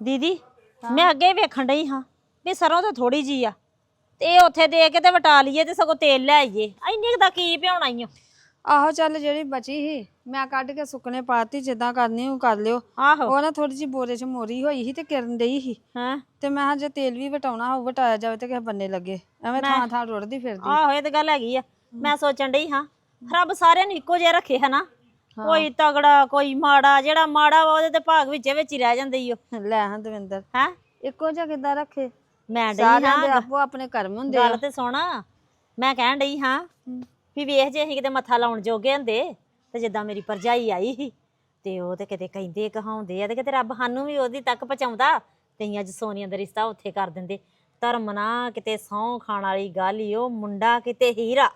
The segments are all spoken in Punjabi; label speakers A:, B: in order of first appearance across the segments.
A: ਦੀਦੀ ਮੈਂ ਅੱਗੇ ਵੇਖਣ ਡਈ ਹਾਂ ਵੀ ਸਰੋਂ ਤਾਂ ਥੋੜੀ ਜੀ ਆ। ਤੇ ਇਹ ਉੱਥੇ ਦੇ ਕੇ ਤੇ ਵਟਾ ਲਈਏ ਤੇ ਸਗੋਂ ਤੇਲ ਲੈ ਆਈਏ। ਇੰਨੀ ਕੁ ਦਾ ਕੀ ਭਿਉਣਾ ਈ ਓ
B: ਆਹੋ ਚੱਲ ਜਿਹੜੀ ਬਚੀ ਸੀ ਮੈਂ ਕੱਢ ਕੇ ਸੁੱਕਣੇ ਪਾਤੀ ਜਿੱਦਾਂ ਕਰਨੀ ਉਹ ਕਰ ਲਿਓ।
A: ਆਹੋ।
B: ਉਹ ਨਾ ਥੋੜੀ ਜਿਹੀ ਬੋਰੇ 'ਚ ਮੋਰੀ ਹੋਈ ਸੀ ਤੇ ਕਿਰਨ ਡਈ ਸੀ।
A: ਹਾਂ।
B: ਤੇ ਮੈਂ ਕਿਹਾ ਜੇ ਤੇਲ ਵੀ ਵਟਾਉਣਾ ਹੋਊ ਵਟਾਇਆ ਜਾਵੇ ਤੇ ਕਿਸੇ ਬੰਨੇ ਲੱਗੇ। ਐਵੇਂ ਥਾਂ ਥਾਂ ਰੁੜਦੀ ਫਿਰਦੀ।
A: ਆਹੋ ਇਹ ਤੇ ਗੱਲ ਹੈਗੀ ਆ। ਮੈਂ ਸੋਚਣ ਡਈ ਹਾਂ ਰੱਬ ਸਾਰਿਆਂ ਨੂੰ ਇੱਕੋ ਜਿਹਾ ਰੱਖੇ ਹਨਾ? ਕੋਈ ਤਗੜਾ ਕੋਈ ਮਾੜਾ ਜਿਹੜਾ ਮਾੜਾ ਵਾ ਉਹਦੇ ਤੇ ਭਾਗ ਵਿੱਚ ਵਿੱਚ ਹੀ ਰਹਿ ਜਾਂਦੇ ਈ ਓ।
B: ਲੈ ਹਾਂ ਦਵਿੰਦਰ
A: ਹੈ?
B: ਇੱਕੋ ਜਿਹਾ ਕਿੱਦਾਂ ਰੱਖੇ?
A: ਮੈਂ ਡਈ
B: ਸਾਰਿਆਂ ਦੇ
A: ਹਾਂ
B: ਆਪੋ ਆਪਣੇ ਕਰਮ ਹੁੰਦੇ ਆ।
A: ਗੱਲ ਤੇ ਸੁਣ ਮੈਂ ਕਹਿਣ ਡਈ ਹਾਂ ਵੀ ਵੇਖ ਜੇ ਅਸੀਂ ਕਿਤੇ ਮੱਥਾ ਲਾਉਣ ਜੋਗੇ ਹੁੰਦੇ ਤੇ ਜਿੱਦਾਂ ਮੇਰੀ ਭਰਜਾਈ ਆਈ ਸੀ ਤੇ ਉਹ ਤੇ ਕਿਤੇ ਕਹਿੰਦੇ ਕਹਾਉਂਦੇ ਆ ਤੇ ਕਿਤੇ ਰੱਬ ਸਾਨੂੰ ਵੀ ਉਹਦੀ ਤੱਕ ਪਹੁੰਚਾਉਂਦਾ ਤੇ ਅਸੀਂ ਅੱਜ ਸੋਨੀਆ ਦਾ ਰਿਸ਼ਤਾ ਉੱਥੇ ਕਰ ਦਿੰਦੇ। ਧਰਮ ਨਾ ਕਿਤੇ ਸਹੁੰ ਖਾਣ ਵਾਲੀ ਗੱਲ ਈ ਉਹ ਮੁੰਡਾ ਕਿਤੇ ਹੀਰਾ।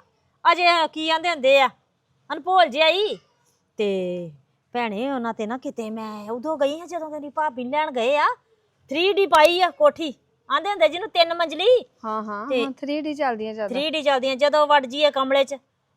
A: ਅਜੇ ਕੀ ਆਂਦੇ ਹੁੰਦੇ ਆ? ਅਨਭੋਲ ਜਿਹਾ ਈ। ਤੇ ਭੈਣੇ ਉਹਨਾਂ ਤੇ ਨਾ ਕਿਤੇ ਮੈਂ ਉਦੋਂ ਗਈ ਹਾਂ ਜਦੋਂ ਤੇਰੀ ਭਾਬੀ ਨੂੰ ਲੈਣ ਗਏ ਆ। 3D ਪਾਈ ਆ ਕੋਠੀ। ਆਂਦੇ ਹੁੰਦੇ ਜਿਹਨੂੰ ਤਿੰਨ ਮੰਜ਼ਲੀ।
B: ਹਾਂ ਹਾਂ
A: ਤੇ-
B: ਹਾਂ 3D ਚੱਲਦੀਆਂ ਜ਼ਿਆਦਾ।
A: 3D ਚੱਲਦੀਆਂ ਜਦੋਂ ਵੜ ਜੀਏ ਕਮਰੇ 'ਚ।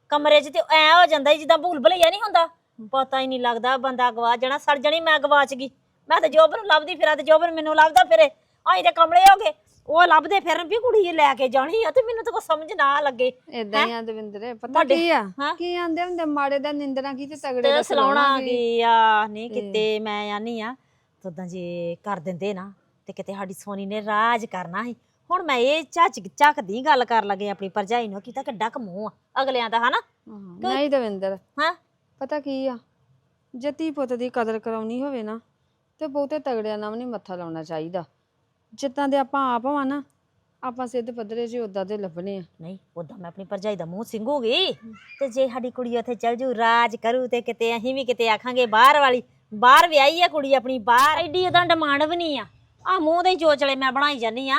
A: ਕਮਰੇ 'ਚ ਤੇ ਐ ਹੋ ਜਾਂਦਾ ਈ ਜਿੱਦਾਂ ਭੂਲ ਭੁਲਈਆ ਨਹੀਂ ਹੁੰਦਾ। ਪਤਾ ਹੀ ਨਹੀਂ ਲੱਗਦਾ ਬੰਦਾ ਗਵਾਚ ਜਾਣਾ ਸੜ ਜਣੀ ਮੈਂ ਗਵਾਚ ਗਈ। ਮੈਂ ਤਾਂ ਜੋਬਨ ਨੂੰ ਲੱਭਦੀ ਫਿਰਾਂ ਤੇ ਜੋਬਨ ਮੈਨੂੰ ਲੱਭਦਾ ਫਿਰੇ। ਆਈ ਤੇ ਕਮਲੇ ਹੋ ਗਏ। ਉਹ ਲੱਭਦੇ ਫਿਰਨ ਵੀ ਕੁੜੀ ਲੈ ਕੇ ਜਾਣੀ ਆ ਤੇ ਮੈਨੂੰ ਤਾਂ ਕੋਈ ਸਮਝ ਨਾ ਲੱਗੇ।
B: ਇਦਾਂ ਹੀ ਆ ਦਵਿੰਦਰੇ ਪਤਾ ਕੀ ਆ? ਕੀ ਆਂਦੇ ਹੁੰਦੇ ਮਾੜੇ ਦਾ ਨਿੰਦਣਾ ਕੀ ਤੇ ਤਗੜੇ ਦਾ
A: ਸਲਾਉਣਾ
B: ਕੀ?
A: ਆ? ਨਹੀਂ ਕਿਤੇ ਮੈਂ ਆਨੀ ਆ ਤਦਾਂ ਜੇ ਕਰ ਦਿੰਦੇ ਨਾ ਤੇ ਕਿਤੇ ਸਾਡੀ ਸੋਨੀ ਨੇ ਰਾਜ ਕਰਨਾ ਸੀ। ਹੁਣ ਮੈਂ ਇਹ ਝੱਚ ਝੱਕਦੀ ਗੱਲ ਕਰ ਲੱਗੇ ਆਪਣੀ ਭਰਜਾਈ ਨੂੰ ਕੀਤਾ ਕਿੱਡਾ ਕੁ ਮੂੰਹ ਆ ਅਗਲਿਆਂ ਦਾ ਹਨਾ?
B: ਨਹੀਂ ਦਵਿੰਦਰ।
A: ਹਾਂ?
B: ਪਤਾ ਕੀ ਆ? ਜੇ ਧੀ ਪੁੱਤ ਦੀ ਕਦਰ ਕਰਾਉਣੀ ਹੋਵੇ ਨਾ ਤੇ ਬਹੁਤੇ ਤਗੜਿਆਂ ਨਾਲ ਨਹੀਂ ਮੱਥਾ ਲਾਉਣਾ ਚਾਹੀਦਾ। ਜਿੱਦਾਂ ਦੇ ਆਪਾਂ ਆਪ ਵਾਂ ਨਾ, ਆਪਾਂ ਸਿੱਧ ਪੱਧਰੇ 'ਚ ਉਦਾਂ ਦੇ ਲੱਭਣੇ ਆ।
A: ਨਹੀਂ ਉਦਾਂ ਮੈਂ ਆਪਣੀ ਭਰਜਾਈ ਦਾ ਮੂੰਹ ਸਿੰਗੂਗੀ ਤੇ ਜੇ ਸਾਡੀ ਕੁੜੀ ਉੱਥੇ ਚੱਲ ਜੂ, ਰਾਜ ਕਰੂ ਤੇ ਕਿਤੇ ਅਸੀਂ ਵੀ ਕਿਤੇ ਆਖਾਂਗੇ ਬਾਹਰ ਵਾਲੀ, ਬਾਹਰ ਵਿਆਹੀ ਆ ਕੁੜੀ ਆਪਣੀ, ਬਾਹਰ ਐਡੀ ਉਹਦਾ ਡਿਮਾਂਡ ਵੀ ਨਹੀਂ ਆ। ਆ ਮੂੰਹ ਦੇ ਚੋਚਲੇ ਮੈਂ ਬਣਾਈ ਜਾਨੀ ਆ।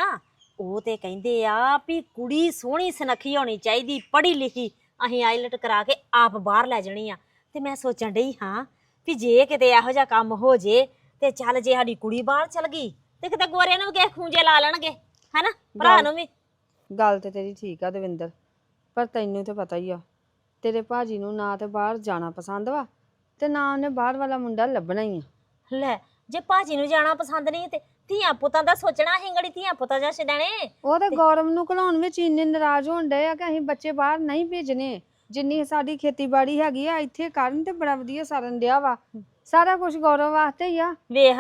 A: ਉਹ ਤੇ ਕਹਿੰਦੇ ਆ ਵੀ ਕੁੜੀ ਸੋਹਣੀ ਸੁਨੱਖੀ ਹੋਣੀ ਚਾਹੀਦੀ, ਪੜ੍ਹੀ ਲਿਖੀ ਅਸੀਂ ਆਈਲਟ ਕਰਾ ਕੇ ਆਪ ਬਾਹਰ ਲੈ ਜਾਣੀ ਆ। ਤੇ ਮੈਂ ਸੋਚਣ ਡਈ ਹਾਂ ਵੀ ਜੇ ਕਿਤੇ ਇਹੋ ਜਿਹਾ ਕੰਮ ਹੋ ਜੇ ਤੇ ਚੱਲ ਜੇ ਸਾਡੀ ਕੁੜੀ ਬਾਹਰ ਚਲ ਗਈ ਤੇ ਕਿਤੇ ਗੋਰਿਆਂ ਨੂੰ ਵੀ ਕਿਸੇ ਖੂੰਜੇ ਲਾ ਲੈਣਗੇ ਹੈਨਾ? ਭਰਾ ਨੂੰ ਵੀ।
B: ਗੱਲ ਤੇ ਤੇਰੀ ਠੀਕ ਆ ਦਵਿੰਦਰ ਪਰ ਤੈਨੂੰ ਤੇ ਪਤਾ ਹੀ ਆ ਤੇਰੇ ਭਾਜੀ ਨੂੰ ਨਾ ਤੇ ਬਾਹਰ ਜਾਣਾ ਪਸੰਦ ਵਾ ਤੇ ਨਾ ਉਹਨੇ ਬਾਹਰ ਵਾਲਾ ਮੁੰਡਾ ਲੱਭਣਾ ਹੀ ਆ।
A: ਲੈ ਜੇ ਭਾਜੀ ਨੂੰ ਜਾਣਾ ਪਸੰਦ ਨਹੀਂ ਤੇ ਧੀਆਂ ਪੁੱਤਾਂ ਦਾ ਸੋਚਣਾ ਹਿੰਗੜੀ ਧੀਆਂ ਪੁੱਤਾਂ ਜਾਂ ਛਡਣੇ।
B: ਉਹ ਤੇ ਗੌਰਵ ਨੂੰ ਘਲਾਉਣ ਵਿੱਚ ਇੰਨੇ ਨਾਰਾਜ਼ ਹੋਣ ਡਏ ਆ ਕਿ ਅਸੀਂ ਬੱਚੇ ਬਾਹਰ ਨਹੀਂ ਭੇਜਣੇ। ਜਿੰਨੀ ਸਾਡੀ ਖੇਤੀਬਾੜੀ ਹੈਗੀ ਆ ਇੱਥੇ ਕਰਨ ਤੇ ਬੜਾ ਵਧੀਆ ਸਰਨ ਡਿਆ ਵਾ। ਸਾਰਾ ਕੁਝ ਗੌਰਵ ਵਾਸਤੇ ਹੀ ਆ।
A: ਵੇਖ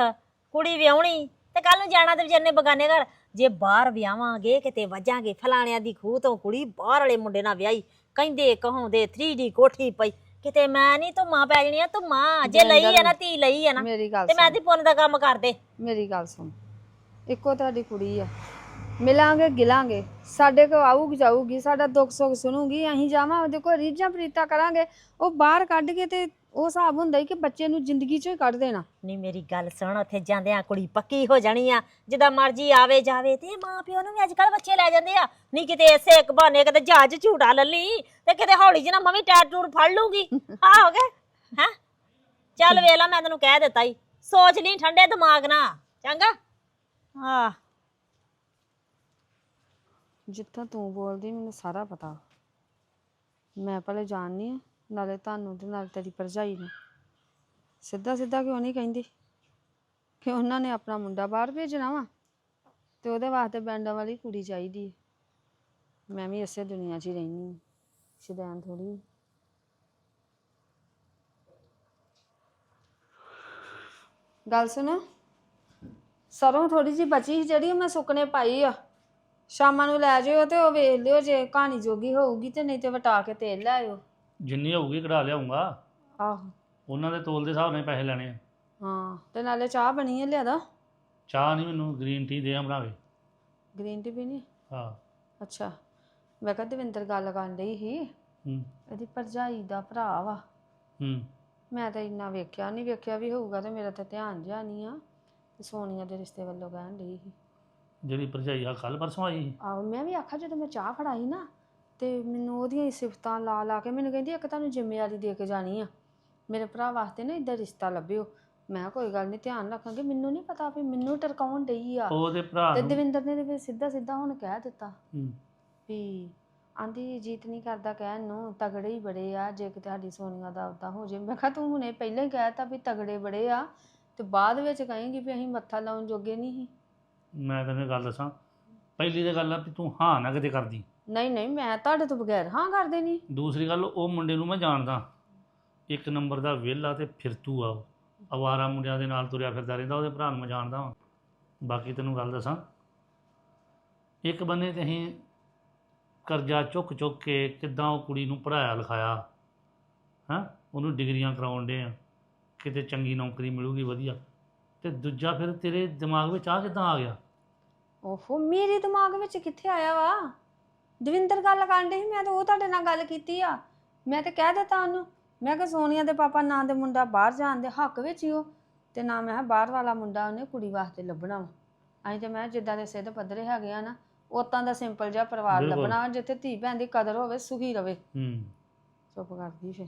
A: ਕੁੜੀ ਵਿਆਹਣੀ ਤੇ ਕੱਲ ਨੂੰ ਜਾਣਾ ਤੇ ਵਿਚਾਰੇ ਬਗਾਨੇ ਘਰ। ਜੇ ਬਾਹਰ ਵਿਆਵਾਂਗੇ ਕਿਤੇ ਵਜਾਂਗੇ ਫਲਾਣਿਆਂ ਦੀ ਖੂਹ ਤੋਂ ਕੁੜੀ ਬਾਹਰ ਵਾਲੇ ਮੁੰਡੇ ਨਾਲ ਵਿਆਹੀ ਕਹਿੰਦੇ ਕਹਾਉਂਦੇ 3D ਕੋਠੀ ਪਈ। ਕਿਤੇ ਮੈਂ ਨਹੀਂ ਧੁੰਮਾਂ ਪੈ ਜਣੀਆਂ ਧੁੰਮਾਂ। ਜੇ ਲਈ ਆ ਨਾ ਧੀ ਲਈ ਆ ਨਾ
B: ਮੇਰੀ ਗੱਲ
A: ਤੇ ਮੈਂ ਤੇ ਪੁੰਨ ਦਾ ਕੰਮ ਕਰਦੇ
B: ਮੇਰੀ ਗੱਲ ਸੁਣ। ਇੱਕੋ ਤੁਹਾਡੀ ਕੁੜੀ ਆ। ਮਿਲਾਂਗੇ ਗਿਲਾਂਗੇ। ਸਾਡੇ ਕੋ ਆਊਗੀ ਜਾਊਗੀ ਸਾਡਾ ਦੁੱਖ ਸੁੱਖ ਸੁਣੂਗੀ ਅਸੀਂ ਜਾਵਾਂ ਉਹਦੇ ਕੋਲ ਰੀਝਾਂ ਪ੍ਰੀਤਾਂ ਕਰਾਂਗੇ। ਉਹ ਬਾਹਰ ਕੱਢ ਕੇ ਤੇ ਉਹ ਹਿਸਾਬ ਹੁੰਦਾ ਹੀ ਕਿ ਬੱਚੇ ਨੂੰ ਜ਼ਿੰਦਗੀ ਚੋਂ ਹੀ ਕੱਢ ਦੇਣਾ।
A: ਨਹੀਂ ਮੇਰੀ ਗੱਲ ਸੁਣ ਉੱਥੇ ਜਾਂਦਿਆਂ ਕੁੜੀ ਪੱਕੀ ਹੋ ਜਾਣੀ ਆ। ਜਿੱਦਾਂ ਮਰਜ਼ੀ ਆਵੇ ਜਾਵੇ ਤੇ ਮਾਂ ਪਿਓ ਨੂੰ ਵੀ ਅੱਜ ਕੱਲ ਬੱਚੇ ਲੈ ਜਾਂਦੇ ਆ। ਨਹੀਂ ਕਿਤੇ ਐਸੇ ਇੱਕ ਬਹਾਨੇ ਕਿਤੇ ਜਹਾਜ਼ ਝੂਟਾ ਲੱਲੀ ਤੇ ਕਿਤੇ ਹੌਲੀ ਜਿਹੀ ਨਾ ਮੈਂ ਵੀ ਟੈਟ ਟੂਰ ਫੜ ਲੂਗੀ ਆ ਹੋ ਗਿਆ ਹੈ? ਚੱਲ ਵੇਖ ਲਾ ਮੈਂ ਤੈਨੂੰ ਕਹਿ ਦਿੱਤਾ ਈ। ਸੋਚ ਲਈ ਠੰਡੇ ਦਿਮਾਗ ਨਾਲ ਚੰਗਾ? ਆ
B: ਜਿੱਥੋਂ ਤੂੰ ਬੋਲਦੀ ਮੈਨੂੰ ਸਾਰਾ ਪਤਾ। ਮੈਂ ਪਹਿਲੇ ਜਾਣਨੀ ਆ। ਨਾਲੇ ਤੁਹਾਨੂੰ ਤੇ ਨਾਲ ਤੇਰੀ ਭਰਜਾਈ ਨੂੰ। ਸਿੱਧਾ ਸਿੱਧਾ ਕਿਉਂ ਨਹੀਂ ਕਹਿੰਦੀ? ਕਿ ਉਹਨਾਂ ਨੇ ਆਪਣਾ ਮੁੰਡਾ ਬਾਹਰ ਭੇਜਣਾ ਵਾ ਤੇ ਉਹਦੇ ਵਾਸਤੇ ਬੈਂਡਾਂ ਵਾਲੀ ਕੁੜੀ ਚਾਹੀਦੀ ਹੈ। ਮੈਂ ਵੀ ਇਸੇ ਦੁਨੀਆ 'ਚ ਹੀ ਰਹਿਣੀ ਸ਼ਿਦਾਨ ਥੋੜੀ ਗੱਲ ਸੁਣੋ। ਸਰੋਂ ਥੋੜੀ ਜੀ ਬਚੀ ਸੀ ਜਿਹੜੀ ਉਹ ਮੈਂ ਸੁੱਕਣੇ ਪਾਈ ਆ। ਸ਼ਾਮਾਂ ਨੂੰ ਲੈ ਜਿਓ ਤੇ ਉਹ ਵੇਖ ਲਿਓ ਜੇ ਕਹਾਣੀ ਜੋਗੀ ਹੋਊਗੀ ਤੇ ਨਹੀਂ ਤੇ ਵਟਾ ਕੇ ਤੇਲ ਲੈ ਆਇਓ।
C: ਜਿੰਨੀ ਹੋਊਗੀ ਕਢਾ ਲਿਆਉਂਗਾ।
B: ਆਹੋ।
C: ਉਹਨਾਂ ਦੇ ਤੋਲ ਦੇ ਹਿਸਾਬ ਨਾਲ ਹੀ ਪੈਸੇ ਲੈਣੇ ਆ।
B: ਹਾਂ ਤੇ ਨਾਲੇ ਚਾਹ ਬਣੀ ਹੈ ਲਿਆਦਾ?
C: ਚਾਹ ਨਹੀਂ ਮੈਨੂੰ ਗ੍ਰੀਨ ਟੀ ਦੇ ਆ ਬਣਾ ਕੇ।
B: ਗ੍ਰੀਨ ਟੀ ਪੀਣੀ
C: ਹਾਂ।
B: ਅੱਛਾ ਮੈਂ ਕਿਹਾ ਦਵਿੰਦਰ ਗੱਲ ਕਰਨ ਡਈ ਸੀ।
C: ਹੂੰ।
B: ਇਹਦੀ ਭਰਜਾਈ ਦਾ ਭਰਾ ਵਾ।
C: ਹੂੰ।
B: ਮੈਂ ਤਾਂ ਇੰਨਾ ਵੇਖਿਆ ਨਹੀਂ ਵੇਖਿਆ ਵੀ ਹੋਊਗਾ ਤੇ ਮੇਰਾ ਤਾਂ ਧਿਆਨ ਜਿਹਾ ਨਹੀਂ ਆ। ਤੇ ਸੋਨੀਆ ਦੇ ਰਿਸ਼ਤੇ ਵੱਲੋਂ ਕਹਿਣ ਡਈ ਸੀ।
C: ਜਿਹੜੀ ਭਰਜਾਈ ਆ ਕੱਲ ਪਰਸੋਂ ਆਈ ਸੀ।
B: ਆਹੋ ਮੈਂ ਵੀ ਆਖਿਆ ਜਦੋਂ ਮੈਂ ਚਾਹ ਫੜਾਈ ਨਾ ਤੇ ਮੈਨੂੰ ਉਹਦੀਆਂ ਹੀ ਸਿਫਤਾਂ ਲਾ ਲਾ ਕੇ ਮੈਨੂੰ ਕਹਿੰਦੀ ਇੱਕ ਤੁਹਾਨੂੰ ਜ਼ਿੰਮੇਵਾਰੀ ਦੇ ਕੇ ਜਾਣੀ ਆ। ਮੇਰੇ ਭਰਾ ਵਾਸਤੇ ਨਾ ਇਦਾਂ ਰਿਸ਼ਤਾ ਲੱਭਿਓ। ਮੈਂ ਕਿਹਾ ਕੋਈ ਗੱਲ ਨਹੀਂ ਧਿਆਨ ਰੱਖਾਂਗੇ। ਮੈਨੂੰ ਨਹੀਂ ਪਤਾ ਵੀ ਮੈਨੂੰ ਟਰਕਾਉਣ ਡਈ ਆ।
C: ਉਹਦੇ ਭਰਾ
B: ਤੇ
C: ਨੂੰ।
B: ਦਵਿੰਦਰ ਨੇ ਤੇ ਫਿਰ ਸਿੱਧਾ ਸਿੱਧਾ ਹੁਣ ਕਹਿ ਦਿੱਤਾ।
C: ਹੂੰ,
B: ਵੀ ਆਂਦੀ ਜੀਤ ਨਹੀਂ ਕਰਦਾ ਕਹਿਣ ਨੂੰ ਤਗੜੇ ਹੀ ਬੜੇ ਆ। ਜੇ ਕਿਤੇ ਸਾਡੀ ਸੋਨੀਆ ਦਾ ਉਦਾਂ ਹੋ ਜੇ। ਮੈਂ ਕਿਹਾ ਤੂੰ ਹੁਣੇ ਪਹਿਲਾਂ ਹੀ ਕਹਿਤਾ ਵੀ ਤਗੜੇ ਬੜੇ ਆ ਤੇ ਬਾਅਦ ਵਿੱਚ ਕਹੇਂਗੀ ਵੀ ਅਸੀਂ ਮੱਥਾ ਲਾਉਣ ਜੋਗੇ ਨਹੀਂ ਸੀ।
C: ਮੈਂ ਤੈਨੂੰ ਗੱਲ ਦੱਸਾਂ। ਪਹਿਲੀ ਤੇ ਗੱਲ ਆ ਵੀ ਤੂੰ ਹਾਂ ਨਾ ਕਿਤੇ ਕਰਦੀ।
B: ਨਹੀਂ ਨਹੀਂ ਮੈਂ ਤੁਹਾਡੇ ਤੋਂ ਬਗੈਰ ਹਾਂ ਕਰਦੇ ਨਹੀਂ।
C: ਦੂਸਰੀ ਗੱਲ ਉਹ ਮੁੰਡੇ ਨੂੰ ਮੈਂ ਜਾਣਦਾ। ਇੱਕ ਨੰਬਰ ਦਾ ਵਿਹਲਾ ਤੇ ਫਿਰਤੂ ਆ ਉਹ। ਅਵਾਰਾ ਮੁੰਡਿਆਂ ਦੇ ਨਾਲ ਤੁਰਿਆ ਫਿਰਦਾ ਰਹਿੰਦਾ ਉਹਦੇ ਭਰਾ ਨੂੰ ਮੈਂ ਜਾਣਦਾ ਵਾਂ। ਬਾਕੀ ਤੈਨੂੰ ਗੱਲ ਦੱਸਾਂ। ਇੱਕ ਬੰਨੇ ਤੇ ਅਸੀਂ ਕਰਜ਼ਾ ਚੁੱਕ ਚੁੱਕ ਕੇ ਕਿੱਦਾਂ ਉਹ ਕੁੜੀ ਨੂੰ ਪੜਾਇਆ ਲਿਖਾਇਆ ਹਾਂ? ਉਹਨੂੰ ਡਿਗਰੀਆਂ ਕਰਾਉਣ ਦੇ ਆ। ਕਿਤੇ ਚੰਗੀ ਨੌਕਰੀ ਮਿਲੂਗੀ ਵਧੀਆ। ਤੇ ਦੂਜਾ ਫਿਰ ਤੇਰੇ ਦਿਮਾਗ ਵਿੱਚ ਆ ਕਿੱਦਾਂ ਆ ਗਿਆ?
B: ਓਹੋ ਮੇਰੇ ਦਿਮਾਗ ਵਿੱਚ ਕਿੱਥੇ ਆਇਆ ਵਾ? ਦਵਿੰਦਰ ਗੱਲ ਕਰਨ ਡਈ ਸੀ ਮੈਂ ਤਾਂ ਉਹ ਤੁਹਾਡੇ ਨਾਲ ਗੱਲ ਕੀਤੀ ਆ। ਮੈਂ ਤਾਂ ਕਹਿ ਦਿੱਤਾ ਉਹਨੂੰ ਮੈਂ ਕਿਹਾ ਸੋਨੀਆ ਦੇ ਪਾਪਾ ਨਾਂ ਦੇ ਮੁੰਡਾ ਬਾਹਰ ਜਾਣ ਦੇ ਹੱਕ ਵਿੱਚ ਹੀ ਉਹ ਤੇ ਨਾ ਮੈਂ ਕਿਹਾ ਬਾਹਰ ਵਾਲਾ ਮੁੰਡਾ ਉਹਨੇ ਕੁੜੀ ਵਾਸਤੇ ਲੱਭਣਾ ਵਾ। ਅਸੀਂ ਤੇ ਮੈਂ ਕਿਹਾ ਜਿੱਦਾਂ ਦੇ ਸਿੱਧ ਪੱਧਰੇ ਹੈਗੇ ਆ ਨਾ ਉਤਾਂ ਦਾ ਸਿੰਪਲ ਜਿਹਾ ਪਰਿਵਾਰ
C: ਬਿਲਕੁਲ।
B: ਲੱਭਣਾ ਜਿੱਥੇ ਧੀ ਭੈਣ ਦੀ ਕਦਰ ਹੋਵੇ ਸੁਖੀ ਰਵੇ।
C: ਹੂੰ।
B: ਚੁੱਪ ਕਰਦੀ ਫੇ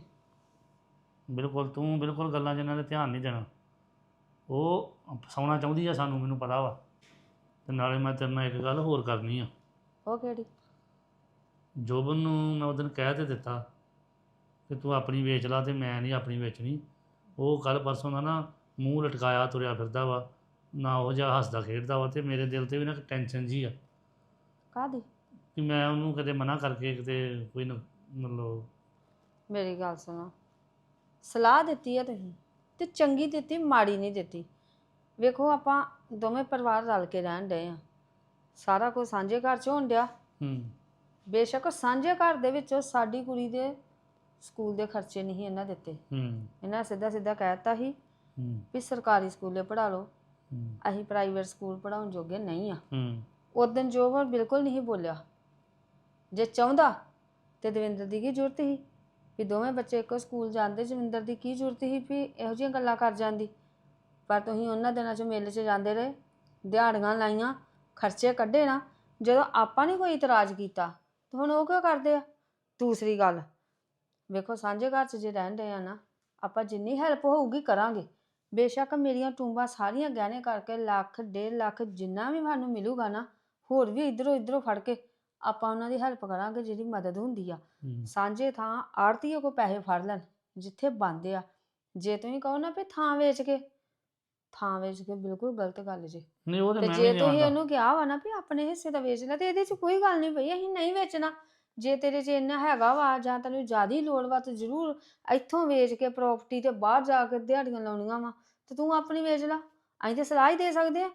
C: ਬਿਲਕੁਲ ਤੂੰ ਬਿਲਕੁਲ ਗੱਲਾਂ ਜਿਨ੍ਹਾਂ ਦੇ ਧਿਆਨ ਨਹੀਂ ਦੇਣਾ। ਉਹ ਫਸਾਉਣਾ ਚਾਹੁੰਦੀ ਆ ਸਾਨੂੰ ਮੈਨੂੰ ਪਤਾ ਵਾ। ਤੇ ਨਾਲੇ ਮੈਂ ਤੇਰੇ ਨਾਲ ਇੱਕ ਗੱਲ ਹੋਰ ਕਰਨੀ ਆ।
B: ਉਹ ਕਿਹੜੀ?
C: ਜੋਬਨ ਨੂੰ ਮੈਂ ਉਹ ਦਿਨ ਕਹਿ ਤੇ ਦਿੱਤਾ ਕਿ ਤੂੰ ਆਪਣੀ ਵੇਚ ਲਾ ਤੇ ਮੈਂ ਨਹੀਂ ਆਪਣੀ ਵੇਚਣੀ। ਉਹ ਕੱਲ ਪਰਸੋਂ ਦਾ ਨਾ ਮੂੰਹ ਲਟਕਾਇਆ ਤੁਰਿਆ ਫਿਰਦਾ ਵਾ ਨਾ ਉਹ ਜਿਹਾ ਹੱਸਦਾ ਖੇਡਦਾ ਵਾ ਤੇ ਮੇਰੇ ਦਿਲ ਤੇ ਵੀ ਨਾ ਟੈਨਸ਼ਨ ਜੀ ਆ।
B: ਕਾਦੀ
C: ਕਿ ਮੈਂ ਉਹਨੂੰ ਕਦੇ ਮਨਾ ਕਰਕੇ ਕਿਤੇ ਕੋਈ ਨਾ ਮਤਲਬ
B: ਮੇਰੀ ਗੱਲ ਸੁਣੋ। ਸਲਾਹ ਦਿੱਤੀ ਹੈ ਤੁਸੀਂ ਤੇ ਚੰਗੀ ਦਿੱਤੀ ਮਾੜੀ ਨਹੀਂ ਦਿੱਤੀ। ਵੇਖੋ ਆਪਾਂ ਦੋਵੇਂ ਪਰਿਵਾਰ ਰਲ ਕੇ ਰਹਿਣ ਡਏ ਆ। ਸਾਰਾ ਕੁਝ ਸਾਂਝੇ ਘਰ 'ਚ ਹੋਣ ਡਿਆ।
C: ਹੂੰ।
B: ਬੇਸ਼ੱਕ ਸਾਂਝੇ ਘਰ ਦੇ ਵਿੱਚੋਂ ਸਾਡੀ ਕੁੜੀ ਦੇ ਸਕੂਲ ਦੇ ਖਰਚੇ ਨਹੀਂ ਇਹਨਾਂ ਦਿੱਤੇ।
C: ਹੂੰ।
B: ਇਹਨਾਂ ਸਿੱਧਾ ਸਿੱਧਾ ਕਹਿਤਾ ਸੀ
C: ਹੂੰ।
B: ਵੀ ਸਰਕਾਰੀ ਸਕੂਲੇ ਪੜਾ ਲਓ।
C: ਹੂੰ।
B: ਅਸੀਂ ਪ੍ਰਾਈਵੇਟ ਸਕੂਲ ਪੜਾਉਣ ਜੋਗੇ ਨਹੀਂ ਆ।
C: ਹੂੰ।
B: ਉਦੋਂ ਜੋਬਨ ਬਿਲਕੁਲ ਨਹੀਂ ਬੋਲਿਆ। ਜੇ ਚਾਹੁੰਦਾ ਤੇ ਦਵਿੰਦਰ ਦੀ ਕੀ ਜ਼ਰੂਰਤ ਸੀ? ਵੀ ਦੋਵੇਂ ਬੱਚੇ ਇੱਕੋ ਸਕੂਲ ਜਾਂਦੇ ਜਵਿੰਦਰ ਦੀ ਕੀ ਜ਼ਰੂਰਤ ਸੀ ਵੀ ਇਹੋ ਜਿਹੀਆਂ ਗੱਲਾਂ ਕਰ ਜਾਂਦੀ ਪਰ ਤੁਸੀਂ ਉਹਨਾਂ ਦਿਨਾਂ 'ਚ ਮੇਲੇ 'ਚ ਜਾਂਦੇ ਰਹੇ ਦਿਹਾੜੀਆਂ ਲਾਈਆਂ ਖਰਚੇ ਕੱਢੇ ਨਾ। ਜਦੋਂ ਆਪਾਂ ਨਹੀਂ ਕੋਈ ਇਤਰਾਜ਼ ਕੀਤਾ ਤਾਂ ਹੁਣ ਉਹ ਕਿਉਂ ਕਰਦੇ ਆ? ਦੂਸਰੀ ਗੱਲ ਵੇਖੋ ਸਾਂਝੇ ਘਰ 'ਚ ਜੇ ਰਹਿੰਦੇ ਆ ਨਾ ਆਪਾਂ ਜਿੰਨੀ ਹੈਲਪ ਹੋਊਗੀ ਕਰਾਂਗੇ। ਬੇਸ਼ੱਕ ਮੇਰੀਆਂ ਟੂੰਬਾਂ ਸਾਰੀਆਂ ਗਹਿਣੇ ਕਰਕੇ ਲੱਖ ਡੇਢ ਲੱਖ ਜਿੰਨਾ ਵੀ ਸਾਨੂੰ ਮਿਲੂਗਾ ਨਾ ਹੋਰ ਵੀ ਇਧਰੋਂ ਇਧਰੋਂ ਫੜ ਕੇ ਆਪਾਂ ਉਹਨਾਂ ਦੀ ਹੈਲਪ ਕਰਾਂਗੇ ਜਿਹੜੀ ਮਦਦ ਹੁੰਦੀ ਆ।
C: ਹੂੰ।
B: ਸਾਂਝੇ ਥਾਂ ਆੜਤੀਏ ਕੋ ਪੈਸੇ ਫੜ ਲੈਣ ਜਿੱਥੇ ਬੰਦੇ ਆ। ਜੇ ਤੁਸੀਂ ਕਹੋ ਨਾ ਵੀ ਥਾਂ ਵੇਚ ਕੇ ਥਾਂ ਵੇਚ ਕੇ ਬਿਲਕੁਲ ਗਲਤ ਗੱਲ ਜੇ।
C: ਨਹੀਂ ਉਹ ਤੇ
B: ਤੇ
C: ਮੈਂ
B: ਜੇ
C: ਵੀ
B: ਤੁਸੀਂ ਉਹਨੂੰ ਕਿਹਾ ਵਾ ਨਾ ਵੀ ਆਪਣੇ ਹਿੱਸੇ ਦਾ ਵੇਚ ਲੈ ਤੇ ਇਹਦੇ 'ਚ ਕੋਈ ਗੱਲ ਨਹੀਂ ਪਈ ਅਸੀਂ ਨਹੀਂ ਵੇਚਣਾ। ਜੇ ਤੇਰੇ 'ਚ ਇੰਨਾ ਹੈਗਾ ਵਾ ਜਾਂ ਤੈਨੂੰ ਜ਼ਿਆਦਾ ਲੋੜ ਵਾ ਤੇ ਜ਼ਰੂਰ ਇੱਥੋਂ ਵੇਚ ਕੇ ਪ੍ਰਾਪਰਟੀ ਤੇ ਬਾਹਰ ਜਾ ਕੇ ਦਿਹਾੜੀਆਂ ਲਾਉਣੀਆਂ ਵਾ ਤੇ ਤੂੰ ਆਪਣੀ ਵੇਚ ਲੈ। ਅਸੀਂ ਤੇ ਸਲਾਹ ਹੀ ਦੇ ਸਕਦੇ ਆ।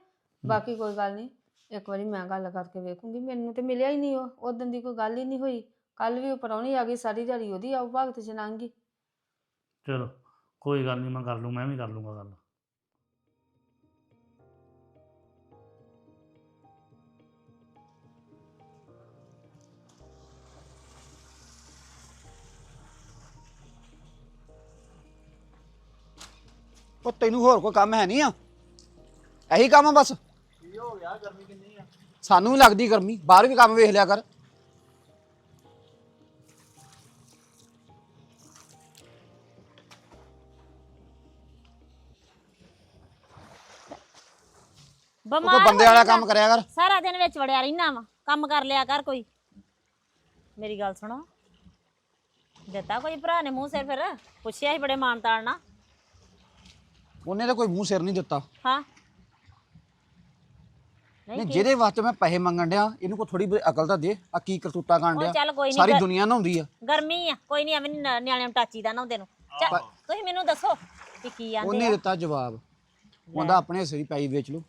B: ਬਾਕੀ ਕੋਈ ਗੱਲ ਨਹੀਂ ਇੱਕ ਵਾਰੀ ਮੈਂ ਗੱਲ ਕਰਕੇ ਵੇਖੂੰਗੀ। ਮੈਨੂੰ ਤੇ ਮਿਲਿਆ ਹੀ ਨਹੀਂ ਉਹ ਉਦੋਂ ਦੀ ਕੋਈ ਗੱਲ ਹੀ ਨਹੀਂ ਹੋਈ। ਕੱਲ ਵੀ ਉਹ ਪਰੌਣੀ ਆ ਗਈ ਸਾਰੀ ਦਿਹਾੜੀ ਉਹਦੀ ਆਉ ਭਗਤ ਚ ਲੰਘ ਗਈ।
C: ਚਲੋ ਕੋਈ ਗੱਲ ਨਹੀਂ ਮੈਂ ਕਰ ਲੂ ਮੈਂ ਵੀ ਕਰ ਲੂੰਗਾ ਗੱਲ।
D: ਉਹ ਤੈਨੂੰ ਹੋਰ ਕੋਈ ਕੰਮ ਹੈ ਨਹੀਂ ਆ। ਇਹੀ ਕੰਮ ਆ ਬਸ। ਕੀ ਹੋ ਗਿਆ ਗਰਮੀ ਕਿੰਨੀ ਆ ਸਾਨੂੰ ਵੀ ਲੱਗਦੀ ਗਰਮੀ। ਬਾਹਰ ਵੀ ਕੰਮ ਵੇਖ ਲਿਆ ਕਰ। ਉਹ ਕੋਈ ਬੰਦੇ
A: ਹੋ
D: ਵਾਲਾ
A: ਜਾਂਦਾ।
D: ਕੰਮ ਕਰਿਆ ਕਰ।
A: ਸਾਰਾ ਦਿਨ ਵਿੱਚ ਵੜਿਆ ਰਹਿਣਾ ਵਾ। ਕੰਮ ਕਰ ਲਿਆ ਕਰ ਕੋਈ। ਮੇਰੀ ਗੱਲ ਸੁਣੋ। ਦਿੱਤਾ ਕੋਈ ਭਰਾ ਨੇ ਮੂੰਹ ਸਿਰ ਫਿਰ? ਪੁੱਛਿਆ ਸੀ ਬੜੇ ਮਾਨਤਾਲ ਨਾਲ।
D: ਉਹਨੇ ਤਾਂ ਕੋਈ ਮੂੰਹ ਸਿਰ ਨਹੀਂ ਦਿੱਤਾ।
A: ਹਾਂ।
D: ਨਹੀਂ ਜਿਹਦੇ ਵਾਸਤੇ ਮੈਂ ਪੈਸੇ ਮੰਗਣ ਡਿਆ ਇਹਨੂੰ ਕੋਈ ਥੋੜੀ ਅਕਲ ਤਾਂ ਦੇ ਆ ਕੀ ਕਰਤੂਤਾ ਕਰਨ
A: ਉਹ
D: ਡਿਆ।
A: ਚੱਲ ਕੋਈ ਨੀ,
D: ਸਾਰੀ
A: ਗ-
D: ਦੁਨੀਆ ਨਹਾਉਂਦੀ ਆ।
A: ਗਰਮੀ ਆ ਕੋਈ ਨਹੀਂ ਐਵੇਂ ਨੀ ਨਿਆਣਿਆਂ ਨੂੰ ਟਾਚੀ ਦਾ ਨਹਾਉਂਦੇ ਨੂੰ। ਚੱਲ ਤੁਸੀਂ ਮੈਨੂੰ ਦੱਸੋ ਕਿ ਕੀ ਆਂਦੇ
D: ਉਹਨੇ
A: ਆ।
D: ਦਿੱਤਾ ਜਵਾਬ। ਉਹਦਾ ਆਪਣੇ ਹਿੱਸੇ ਦੀ ਪੈਈ ਵੇਚ ਲਓ।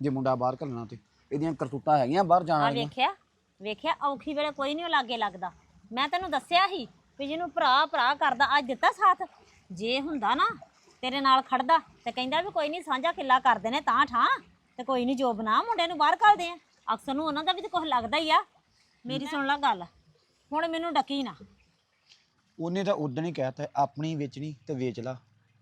D: ਜੇ ਮੁੰਡਾ ਬਾਹਰ ਘੱਲਣਾ ਤੇ। ਇਹਦੀਆਂ ਕਰਤੂਤਾਂ ਹੈਗੀਆਂ ਬਾਹਰ ਜਾਣ
A: ਆ
D: ਵਾਲੀਆਂ।
A: ਵੇਖਿਆ ਵੇਖਿਆ ਔਖੀ ਵੇਲੇ ਕੋਈ ਨਹੀਂ ਲਾਗੇ ਲੱਗਦਾ। ਮੈਂ ਤੈਨੂੰ ਦੱਸਿਆ ਸੀ ਵੀ ਜਿਹਨੂੰ ਭਰਾ ਭਰਾ ਕਰਦਾ ਅੱਜ ਦਿੱਤਾ ਸਾਥ। ਜੇ ਹੁੰਦਾ ਨਾ ਤੇਰੇ ਨਾਲ ਖੜਦਾ ਤੇ ਕਹਿੰਦਾ ਵੀ ਕੋਈ ਨਹੀਂ ਸਾਂਝਾ ਕਿੱਲਾ ਕਰਦੇ ਨੇ ਤਾਂ ਠਾਂ ਤੇ ਕੋਈ ਨਹੀਂ ਜੋ ਬਣਾ ਮੁੰਡੇ ਨੂੰ ਬਾਹਰ ਕੱਢਦੇ ਆ। ਅਕਸਰ ਨੂੰ ਉਹਨਾਂ ਦਾ ਵੀ ਤੇ ਕੁਝ ਲੱਗਦਾ ਹੀ ਆ। ਮੇਰੀ ਸੁਣ ਲੈ ਗੱਲ ਹੁਣ ਮੈਨੂੰ ਡੱਕੀ ਨਾ।
D: ਉਹਨੇ ਤਾਂ ਉਦੋਂ ਹੀ ਕਹਿਤਾ ਆਪਣੀ ਵੇਚਣੀ ਤੇ ਵੇਚ ਲਾ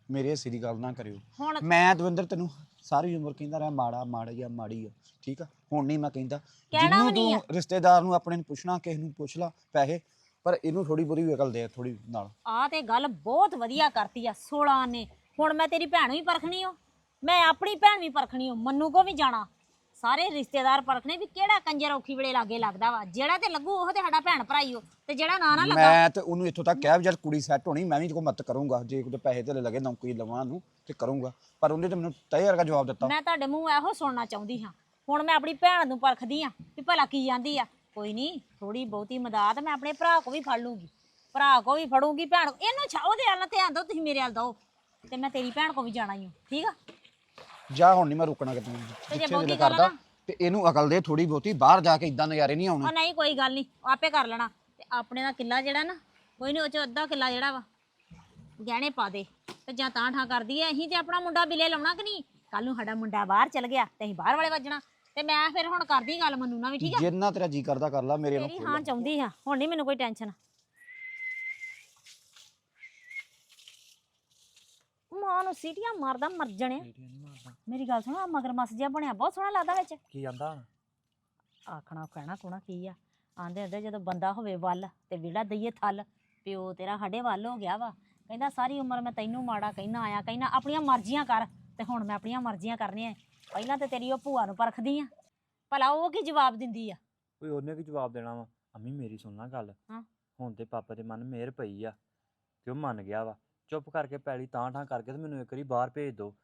D: ਮੇਰੇ ਹਿੱਸੇ ਦੀ ਗੱਲ ਨਾ ਕਰਿਓ।
A: ਹੁਣ
D: ਮੈਂ ਦਵਿੰਦਰ ਤੈਨੂੰ ਸਾਰੀ ਉਮਰ ਕਹਿੰਦਾ ਰਿਹਾ ਮਾੜਾ ਮਾੜਾ ਜਾਂ ਮਾੜੀ ਆ ਠੀਕ ਆ? ਹੁਣ ਨਹੀਂ ਮੈਂ ਕਹਿੰਦਾ
A: ਕਹਿਣਾ
D: ਜਿਹਨੂੰ ਤੂੰ ਰਿਸ਼ਤੇਦਾਰ ਨੂੰ ਆਪਣੇ ਨੂੰ ਪੁੱਛਣਾ ਕਿਸੇ ਨੂੰ ਪੁੱਛ ਲਾ ਪੈਸੇ ਪਰ ਇਹਨੂੰ ਥੋੜੀ ਬੁਰੀ ਅਕਲ ਦੇ ਥੋੜੀ ਨਾਲ।
A: ਆ ਤੇ ਗੱਲ ਬਹੁਤ ਵਧੀਆ ਕਰਤੀ ਆ 16 ਨੇ। ਹੁਣ ਮੈਂ ਤੇਰੀ ਭੈਣ ਵੀ ਪਰਖਣੀ ਓ। ਮੈਂ ਆਪਣੀ ਭੈਣ ਵੀ ਪਰਖਣੀ ਓ ਮੰਨੂ ਕੋ ਵੀ ਜਾਣਾ। ਸਾਰੇ ਰਿਸ਼ਤੇਦਾਰ ਪਰਖਣੇ ਵੀ ਕਿਹੜਾ ਕੰਜਰ ਔਖੀ ਵੇਲੇ ਲਾਗੇ ਲੱਗਦਾ ਵਾ। ਜਿਹੜਾ ਤੇ ਲੱਗੂ ਉਹ ਤੇ ਸਾਡਾ ਭੈਣ ਭਰਾ ਹੀ ਉਹ ਤੇ ਜਿਹੜਾ ਨਾ ਨਾ ਲੱਗਾ।
D: ਮੈਂ ਤੇ ਉਹਨੂੰ ਇੱਥੋਂ ਤੱਕ ਕਿਹਾ ਵੀ ਜਦ ਕੁੜੀ ਸੈੱਟ ਹੋਣੀ ਮੈਂ ਵੀ ਕੋ ਮਤ ਕਰੂੰਗਾ। ਜੇ ਕੋਈ ਪੈਸੇ ਤੇ ਲੱਗੇ ਨੌਕਰੀ ਲਵਾਂ ਨੂੰ ਤੇ ਕਰੂੰਗਾ। ਪਰ ਉਹਨੇ ਤੇ ਮੈਨੂੰ ਤੈ ਵਰਗਾ ਜਵਾਬ ਦਿੱਤਾ।
A: ਮੈਂ ਤੁਹਾਡੇ ਮੂੰਹ ਇਹੋ ਸੁਣਨਾ ਚਾਹੁੰਦੀ ਹਾਂ। ਹੁਣ ਮੈਂ ਆਪਣੀ ਭੈਣ ਨੂੰ ਪਰਖਦੀ ਆ ਵੀ ਭਲਾ ਕੀ ਜਾਂਦੀ ਆ। ਕੋਈ ਨਹੀਂ ਥੋੜੀ ਬਹੁਤੀ ਮਦਦ ਮੈਂ ਆਪਣੇ ਭਰਾ ਕੋ ਵੀ ਫੜ ਲੂੰਗੀ। ਭਰਾ ਕੋ ਵੀ ਫੜੂੰਗੀ ਭੈਣ ਇਹਨੂੰ ਛਾ ਉਹਦੇ ਵੱਲ ਨਾ ਧਿਆਨ ਦਿਓ ਤੁਸੀਂ ਮੇਰੇ ਵੱਲ ਦਿਓ। ਤੇ ਮੈਂ ਤੇਰੀ ਭੈਣ ਕੋ ਵੀ ਜਾਣਾ ਹੀ ਠੀਕ ਆ?
D: ਜਾ ਹੁਣ ਨਹੀਂ ਮੈਂ ਰੁਕਣਾ ਕਿਤੇ
A: ਤੇ ਜੇ
D: ਜਿੱਥੇ
A: ਬਹੁਤੀ
D: ਦਿਲ
A: ਗੱਲ
D: ਕਰਦਾ
A: ਨਾ-
D: ਤੇ ਇਹਨੂੰ ਅਕਲ ਦੇ ਥੋੜੀ ਬਹੁਤੀ ਬਾਹਰ ਜਾ ਕੇ ਇਦਾਂ ਨਜ਼ਾਰੇ ਨਹੀਂ ਆਉਣੇ।
A: ਉਹ ਨਹੀਂ ਕੋਈ ਗੱਲ ਨਹੀਂ ਆਪੇ ਕਰ ਲੈਣਾ। ਤੇ ਆਪਣੇ ਦਾ ਕਿੱਲਾ ਜਿਹੜਾ ਨਾ ਕੋਈ ਨਹੀਂ ਉਹ ਚ ਅੱਧਾ ਕਿੱਲਾ ਜਿਹੜਾ ਵਾ ਗਹਿਣੇ ਪਾ ਦੇ। ਤੇ ਜਾਂ ਤਾਂ ਠਾਂ ਕਰਦੀ ਐ ਅਸੀਂ ਤੇ ਆਪਣਾ ਮੁੰਡਾ ਬਿਲੇ ਲਾਉਣਾ ਕਿ ਨਹੀਂ? ਕੱਲ ਨੂੰ ਸਾਡਾ ਮੁੰਡਾ ਬਾਹਰ ਚਲ ਗਿਆ ਤੇ ਅਸੀਂ ਬਾਹਰ ਵਾਲੇ ਵੱਜਣਾ। ਤੇ ਮੈਂ ਫਿਰ ਹੁਣ ਕਰਦੀ ਗੱਲ ਮੰਨੂ ਨਾਲ ਵੀ ਠੀਕ ਆ?
D: ਜਿੰਨਾ ਤੇਰਾ ਜੀ ਕਰਦਾ ਕਰ ਲਾ ਮੇਰੇ
A: ਤੇਰੀ
D: ਨਾਲ
A: ਹਾਂ ਚਾਹੁੰਦੀ ਆ ਹੁਣ ਨਹੀਂ ਮੈਨੂੰ ਕੋਈ ਟੈਨਸ਼ਨ। ਮਾਂ ਨੂੰ ਸੀਟੀਆਂ ਮਾਰਦਾ ਮਰ ਜਣੇ ਮੇਰੀ ਗੱਲ ਸੁਣੋ ਆਹ ਮਗਰਮੱਛ ਜਿਹਾ ਬਣਿਆ ਬਹੁਤ ਸੋਹਣਾ ਲੱਗਦਾ ਵਿੱਚ।
E: ਕੀ ਆਂਦਾ?
A: ਆਖਣਾ ਕਹਿਣਾ ਕੋਣਾ ਕੀ ਆ? ਆਂਦੇ ਹੁੰਦੇ ਜਦੋਂ ਬੰਦਾ ਹੋਵੇ ਵੱਲ ਤੇ ਵਿਹੜਾ ਦਈਏ ਥੱਲ ਪਿਓ ਤੇਰਾ ਸਾਡੇ ਵੱਲ ਹੋ ਗਿਆ ਵਾ। ਕਹਿੰਦਾ ਸਾਰੀ ਉਮਰ ਮੈਂ ਤੈਨੂੰ ਮਾੜਾ ਕਹਿਣਾ ਆਇਆ ਕਹਿਣਾ ਆਪਣੀਆਂ ਮਰਜ਼ੀਆਂ ਕਰ ਤੇ ਹੁਣ ਮੈਂ ਆਪਣੀਆਂ ਮਰਜ਼ੀਆਂ ਕਰਨੀਆਂ ਪਹਿਲਾਂ ਤੇ ਤੇਰੀ ਉਹ ਭੂਆ ਨੂੰ ਪਰਖਦੀ ਆ। ਭਲਾ ਉਹ ਕੀ ਜਵਾਬ ਦਿੰਦੀ ਆ?
E: ਓਏ ਉਹਨੇ ਕੀ ਜਵਾਬ ਦੇਣਾ ਵਾ? ਅੰਮੀ ਮੇਰੀ ਸੁਣ ਲੈ ਗੱਲ।
A: ਹਾਂ।
E: ਹੁਣ ਤੇ ਪਾਪਾ ਦੇ ਮਨ ਮਿਹਰ ਪਈ ਆ ਕਿ ਉਹ ਮੰਨ ਗਿਆ ਵਾ। ਚੁੱਪ ਕਰਕੇ ਪੈਲੀ ਤਾਂ ਠਾਂ ਕਰਕੇ ਤੇ ਮੈਨੂੰ ਇੱਕ ਵਾਰੀ ਬਾਹਰ ਭੇਜ ਦੋ।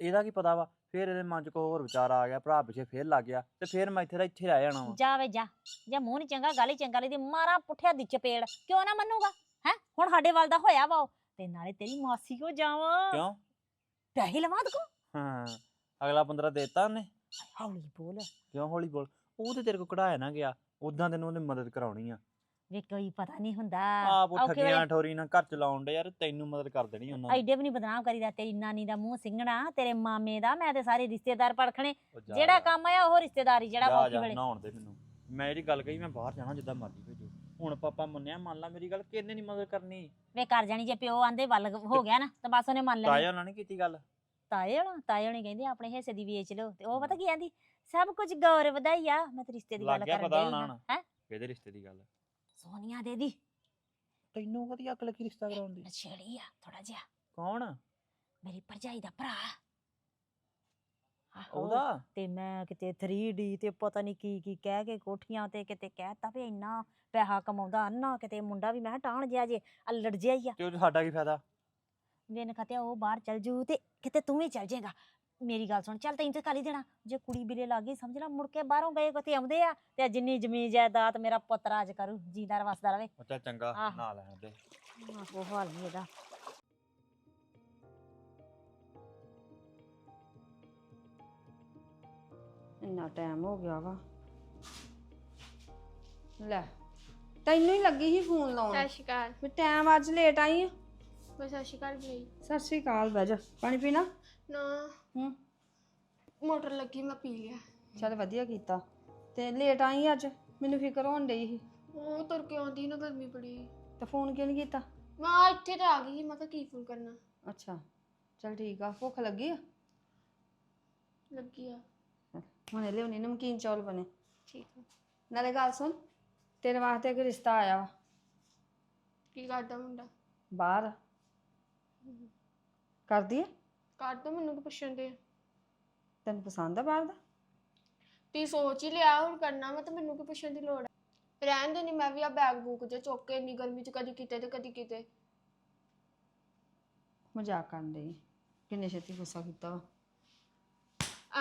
E: ਇਹਦਾ ਕੀ ਪਤਾ ਵਾ? ਫਿਰ ਇਹਦੇ ਮਨ 'ਚ ਕੋਈ ਹੋਰ ਵਿਚਾਰ ਆ ਗਿਆ ਭਰਾ ਪਿੱਛੇ ਫੇਰ ਲੱਗ ਗਿਆ ਤੇ ਫਿਰ ਮੈਂ ਇੱਥੇ ਦਾ ਇੱਥੇ ਰਹਿ ਜਾਣਾ ਵਾ।
A: ਜਾ ਵੇ ਜਾ ਜੇ ਮੂੰਹ ਨਹੀਂ ਚੰਗਾ ਗੱਲ ਹੀ ਚੰਗਾ ਲਈ ਮਾਰਾ ਪੁੱਠਿਆ ਦੀ ਚਪੇੜ ਕਿਉਂ ਨਾ ਮੰਨੂਗਾ? ਹੈ? ਹੁਣ ਸਾਡੇ ਵੱਲ ਦਾ ਹੋਇਆ ਵਾ ਉਹ ਤੇ ਨਾਲੇ ਤੇਰੀ ਮਾਸੀ ਕੋ ਜਾਵਾਂ?
E: ਕਿਉਂ?
A: ਪੈਸੇ ਲਵਾ ਦਕੋ
E: ਹਾਂ ਅਗਲਾ 15 ਦੇਤਾ ਉਹਨੇ।
A: ਹੌਲੀ ਬੋਲ।
E: ਕਿਉਂ ਹੌਲੀ ਬੋਲ? ਉਹ ਤੇ ਤੇਰੇ ਕੋ ਕਢਾਇਆ ਨਾ ਗਿਆ ਉਦਾਂ ਤੈਨੂੰ ਉਹਨੇ ਮਦਦ ਕਰਾਉਣੀ ਆ।
A: ਵੇ ਕੋਈ ਪਤਾ ਨਹੀਂ ਹੁੰਦਾ।
E: ਆਪ ਉਹ
A: ਔਖੇ ਵੇਲੇ
E: ਠੋਰੀ ਨਾਲ ਘਰ ਚਲਾਉਣ ਦੇ ਯਾਰ ਤੈਨੂੰ ਮਦਦ ਕਰ ਦੇਣੀ ਉਹਨਾਂ ਨੇ
A: ਐਡੇ ਵੀ ਨਹੀਂ ਬਦਨਾਮ ਕਰੀਦਾ ਤੇਰੀ ਨਾਨੀ ਦਾ ਮੂੰਹ ਸਿੰਗਣਾ ਤੇਰੇ ਮਾਮੇ ਦਾ ਮੈਂ ਤੇ ਸਾਰੇ ਰਿਸ਼ਤੇਦਾਰ
E: ਉਹ ਜਾ
A: ਜਿਹੜਾ। ਕੰਮ ਆ ਉਹ ਰਿਸ਼ਤੇਦਾਰੀ ਜਿਹੜਾ
E: ਜਾ
A: ਬਾਕੀ
E: ਜਾ
A: ਵੇਲੇ।
E: ਨਹਾਉਣ ਦੇ ਮੈਨੂੰ। ਮੈਂ ਜਿਹੜੀ ਗੱਲ ਕਹੀ ਮੈਂ ਬਾਹਰ ਜਾਣਾ ਜਿੱਦਾਂ ਮਰਜ਼ੀ ਭੇਜੋ। ਹੁਣ ਪਾਪਾ ਮੰਨਿਆ ਮੰਨ ਲਾ ਮੇਰੀ ਗੱਲ ਕਿੰਨੇ ਨਹੀਂ ਮਦਦ ਕਰਨੀ?
A: ਵੇ ਕਰ ਜਾਣੀ ਜੇ ਪਿਓ ਆਂਦੇ ਵੱਲ ਹੋ ਗਿਆ ਨਾ ਤਾਂ ਬਸ ਉਹਨੇ ਮੰਨ ਲੈਣੀ।
E: ਤਾਇਆ ਉਹਨਾਂ ਨੇ ਕੀਤੀ ਗੱਲ?
A: ਤਾਏ ਹੋਣਾ ਤਾਏ ਹੋਣੀ ਕਹਿੰਦੇ ਆਪਣੇ ਹਿੱਸੇ ਦੀ ਵੇਚ ਲਓ ਤੇ ਉਹ ਪਤਾ ਕੀ ਆਂਦੀ? ਸਭ ਕੁਝ ਗੌਰ ਵਧਾਈ ਆ ਮੈਂ ਤੇ ਰਿਸ਼ਤੇ ਦੀ
E: ਲੱਗ
A: ਗੱਲ
E: ਗਿਆ
A: ਕਰਨ
E: ਪਤਾ
A: ਡਈ
E: ਹੋਣਾ
A: ਹਾਂ।
E: ਹੁਣ।
A: ਹੈ?
E: ਕਿਹਦੇ ਰਿਸ਼ਤੇ ਦੀ ਗੱਲ?
A: ਸੋਨੀਆ ਦੇ ਦੀ
E: ਤੈਨੂੰ ਕਦੀ ਅਕਲ ਕੀ ਰਿਸ਼ਤਾ ਕਰਾਉਣ ਦੀ
A: ਛੇੜੀ ਆ ਥੋੜਾ ਜਿਹਾ।
E: ਕੌਣ?
A: ਮੇਰੀ ਭਰਜਾਈ ਦਾ ਭਰਾ। ਆਹੋ,
E: ਉਹਦਾ?
A: ਤੇ ਮੈਂ ਕਿਤੇ 3D ਤੇ ਪਤਾ ਨਹੀਂ ਕੀ ਕੀ ਕਹਿ ਕੇ ਕੋਠੀਆਂ ਤੇ ਕਿਤੇ ਕਹਿਤਾ ਵੀ ਇੰਨਾ ਪੈਸਾ ਕਮਾਉਂਦਾ ਅੰਨਾ ਕਿਤੇ ਮੁੰਡਾ ਵੀ ਮੈਂ ਟਾਣ ਜਿਆ ਜੇ ਅਲੜ ਜਿਆ ਹੀ ਆ।
E: ਤੇ ਉਹ ਸਾਡਾ ਕੀ ਫਾਇਦਾ?
A: ਵੇਨ ਖਤਿਆ ਉਹ ਬਾਹਰ ਚਲ ਜੂ ਤੇ ਕਿਤੇ ਤੂੰ ਵੀ ਚਲ ਜਾਏਗਾ। ਮੇਰੀ ਗੱਲ ਸੁਣ ਚੱਲ ਤੈਨੂੰ ਤੇ ਕਾਲੀ ਦੇਣਾ। ਜੇ ਕੁੜੀ ਬਿਲੇ ਲੱਗ ਗਈ ਸਮਝ ਲੈ ਮੁੜ ਕੇ ਬਾਹਰੋਂ ਗਏ ਕਿਤੇ ਆਉਂਦੇ ਆ? ਤੇ ਜਿੰਨੀ ਜ਼ਮੀਨ ਜਾਇਦਾਦ ਮੇਰਾ ਪੁੱਤ ਰਾਜ ਕਰੂ ਜੀਦਾਰ ਵਸਦਾ ਰਵੇ।
E: ਉਹ ਚੱਲ ਚੰਗਾ
A: ਆਹੋ।
E: ਨਾ ਲੈਣ ਦੇ।
A: ਉਹ ਹਾਲ ਨਹੀਂ ਇਹਦਾ।
B: ਇੰਨਾ ਟਾਈਮ ਹੋ ਗਿਆ ਵਾ। ਲੈ ਤੈਨੂੰ ਹੀ ਲੱਗੀ ਸੀ ਫੋਨ ਲਾਉਣ।
F: ਸਤਿ ਸ਼੍ਰੀ ਅਕਾਲ।
B: ਵੀ ਟਾਈਮ ਅੱਜ ਲੇਟ ਆਈ ਆ।
F: ਮੈਂ ਸਤਿ ਸ਼੍ਰੀ ਅਕਾਲ ਗਈ।
B: ਸਤਿ ਸ਼੍ਰੀ ਅਕਾਲ ਬਹਿ ਜਾ। ਪਾਣੀ ਪੀਣਾ?
F: ਨਾ।
B: ਹੂੰ।
F: ਮੋਟਰ ਲੱਗੀ ਮੈਂ ਪੀ ਲਿਆ।
B: ਚੱਲ ਵਧੀਆ ਕੀਤਾ। ਤੇ ਲੇਟ ਆਈ ਅੱਜ? ਮੈਨੂੰ ਫਿਕਰ ਹੋਣ ਡਈ ਸੀ।
F: ਉਹ ਤੁਰ ਕੇ ਆਉਂਦੀ ਨਾ ਗਰਮੀ ਬੜੀ।
B: ਤੇ ਫੋਨ ਕਿਉਂ ਨਹੀਂ ਕੀਤਾ?
F: ਮੈਂ ਇੱਥੇ ਤੇ ਆ ਗਈ ਸੀ ਮੈਂ ਕਿਹਾ ਕੀ ਫੋਨ ਕਰਨਾ।
B: ਅੱਛਾ ਚੱਲ ਠੀਕ ਆ। ਭੁੱਖ ਲੱਗੀ ਆ?
F: ਲੱਗੀ ਆ।
B: ਹੁਣੇ ਲਿਆਉਣੀ ਨਮਕੀਨ ਚੌਲ ਬਣੇ।
F: ਠੀਕ ਆ।
B: ਨਾਲੇ ਗੱਲ ਸੁਣ ਤੇਰੇ ਵਾਸਤੇ ਇੱਕ ਰਿਸ਼ਤਾ ਆਇਆ ਵਾ।
F: ਕੀ ਕਰਦਾ ਮੁੰਡਾ?
B: ਬਾਹਰ। ਕਰਦੀ ਆ?
F: ਕਰ ਦੋ ਮੈਨੂੰ ਕੀ ਪੁੱਛਣ ਦੇ
B: ਤੈਨੂੰ ਪਸੰਦ ਆ ਬਾਹਰ ਦਾ?
F: ਤੀ ਸੋਚ ਹੀ ਲਿਆ ਹੁਣ ਕਰਨਾ ਵਾ ਤਾਂ ਮੈਨੂੰ ਕੀ ਪੁੱਛਣ ਦੀ ਲੋੜ ਹੈ ਰਹਿਣ ਦੇ ਨਹੀਂ ਮੈਂ ਵੀ ਆ ਬੈਗ ਬੂਕ ਜੇ ਚੁੱਕ ਕੇ ਇੰਨੀ ਗਰਮੀ ਚ ਕਦੀ ਕਿਤੇ ਤੇ ਕਦੀ ਕਿਤੇ।
B: ਮਜ਼ਾਕ ਕਰਨ ਡਈ। ਕਿੰਨੇ ਛੇਤੀ ਗੁੱਸਾ ਕੀਤਾ ਵਾ।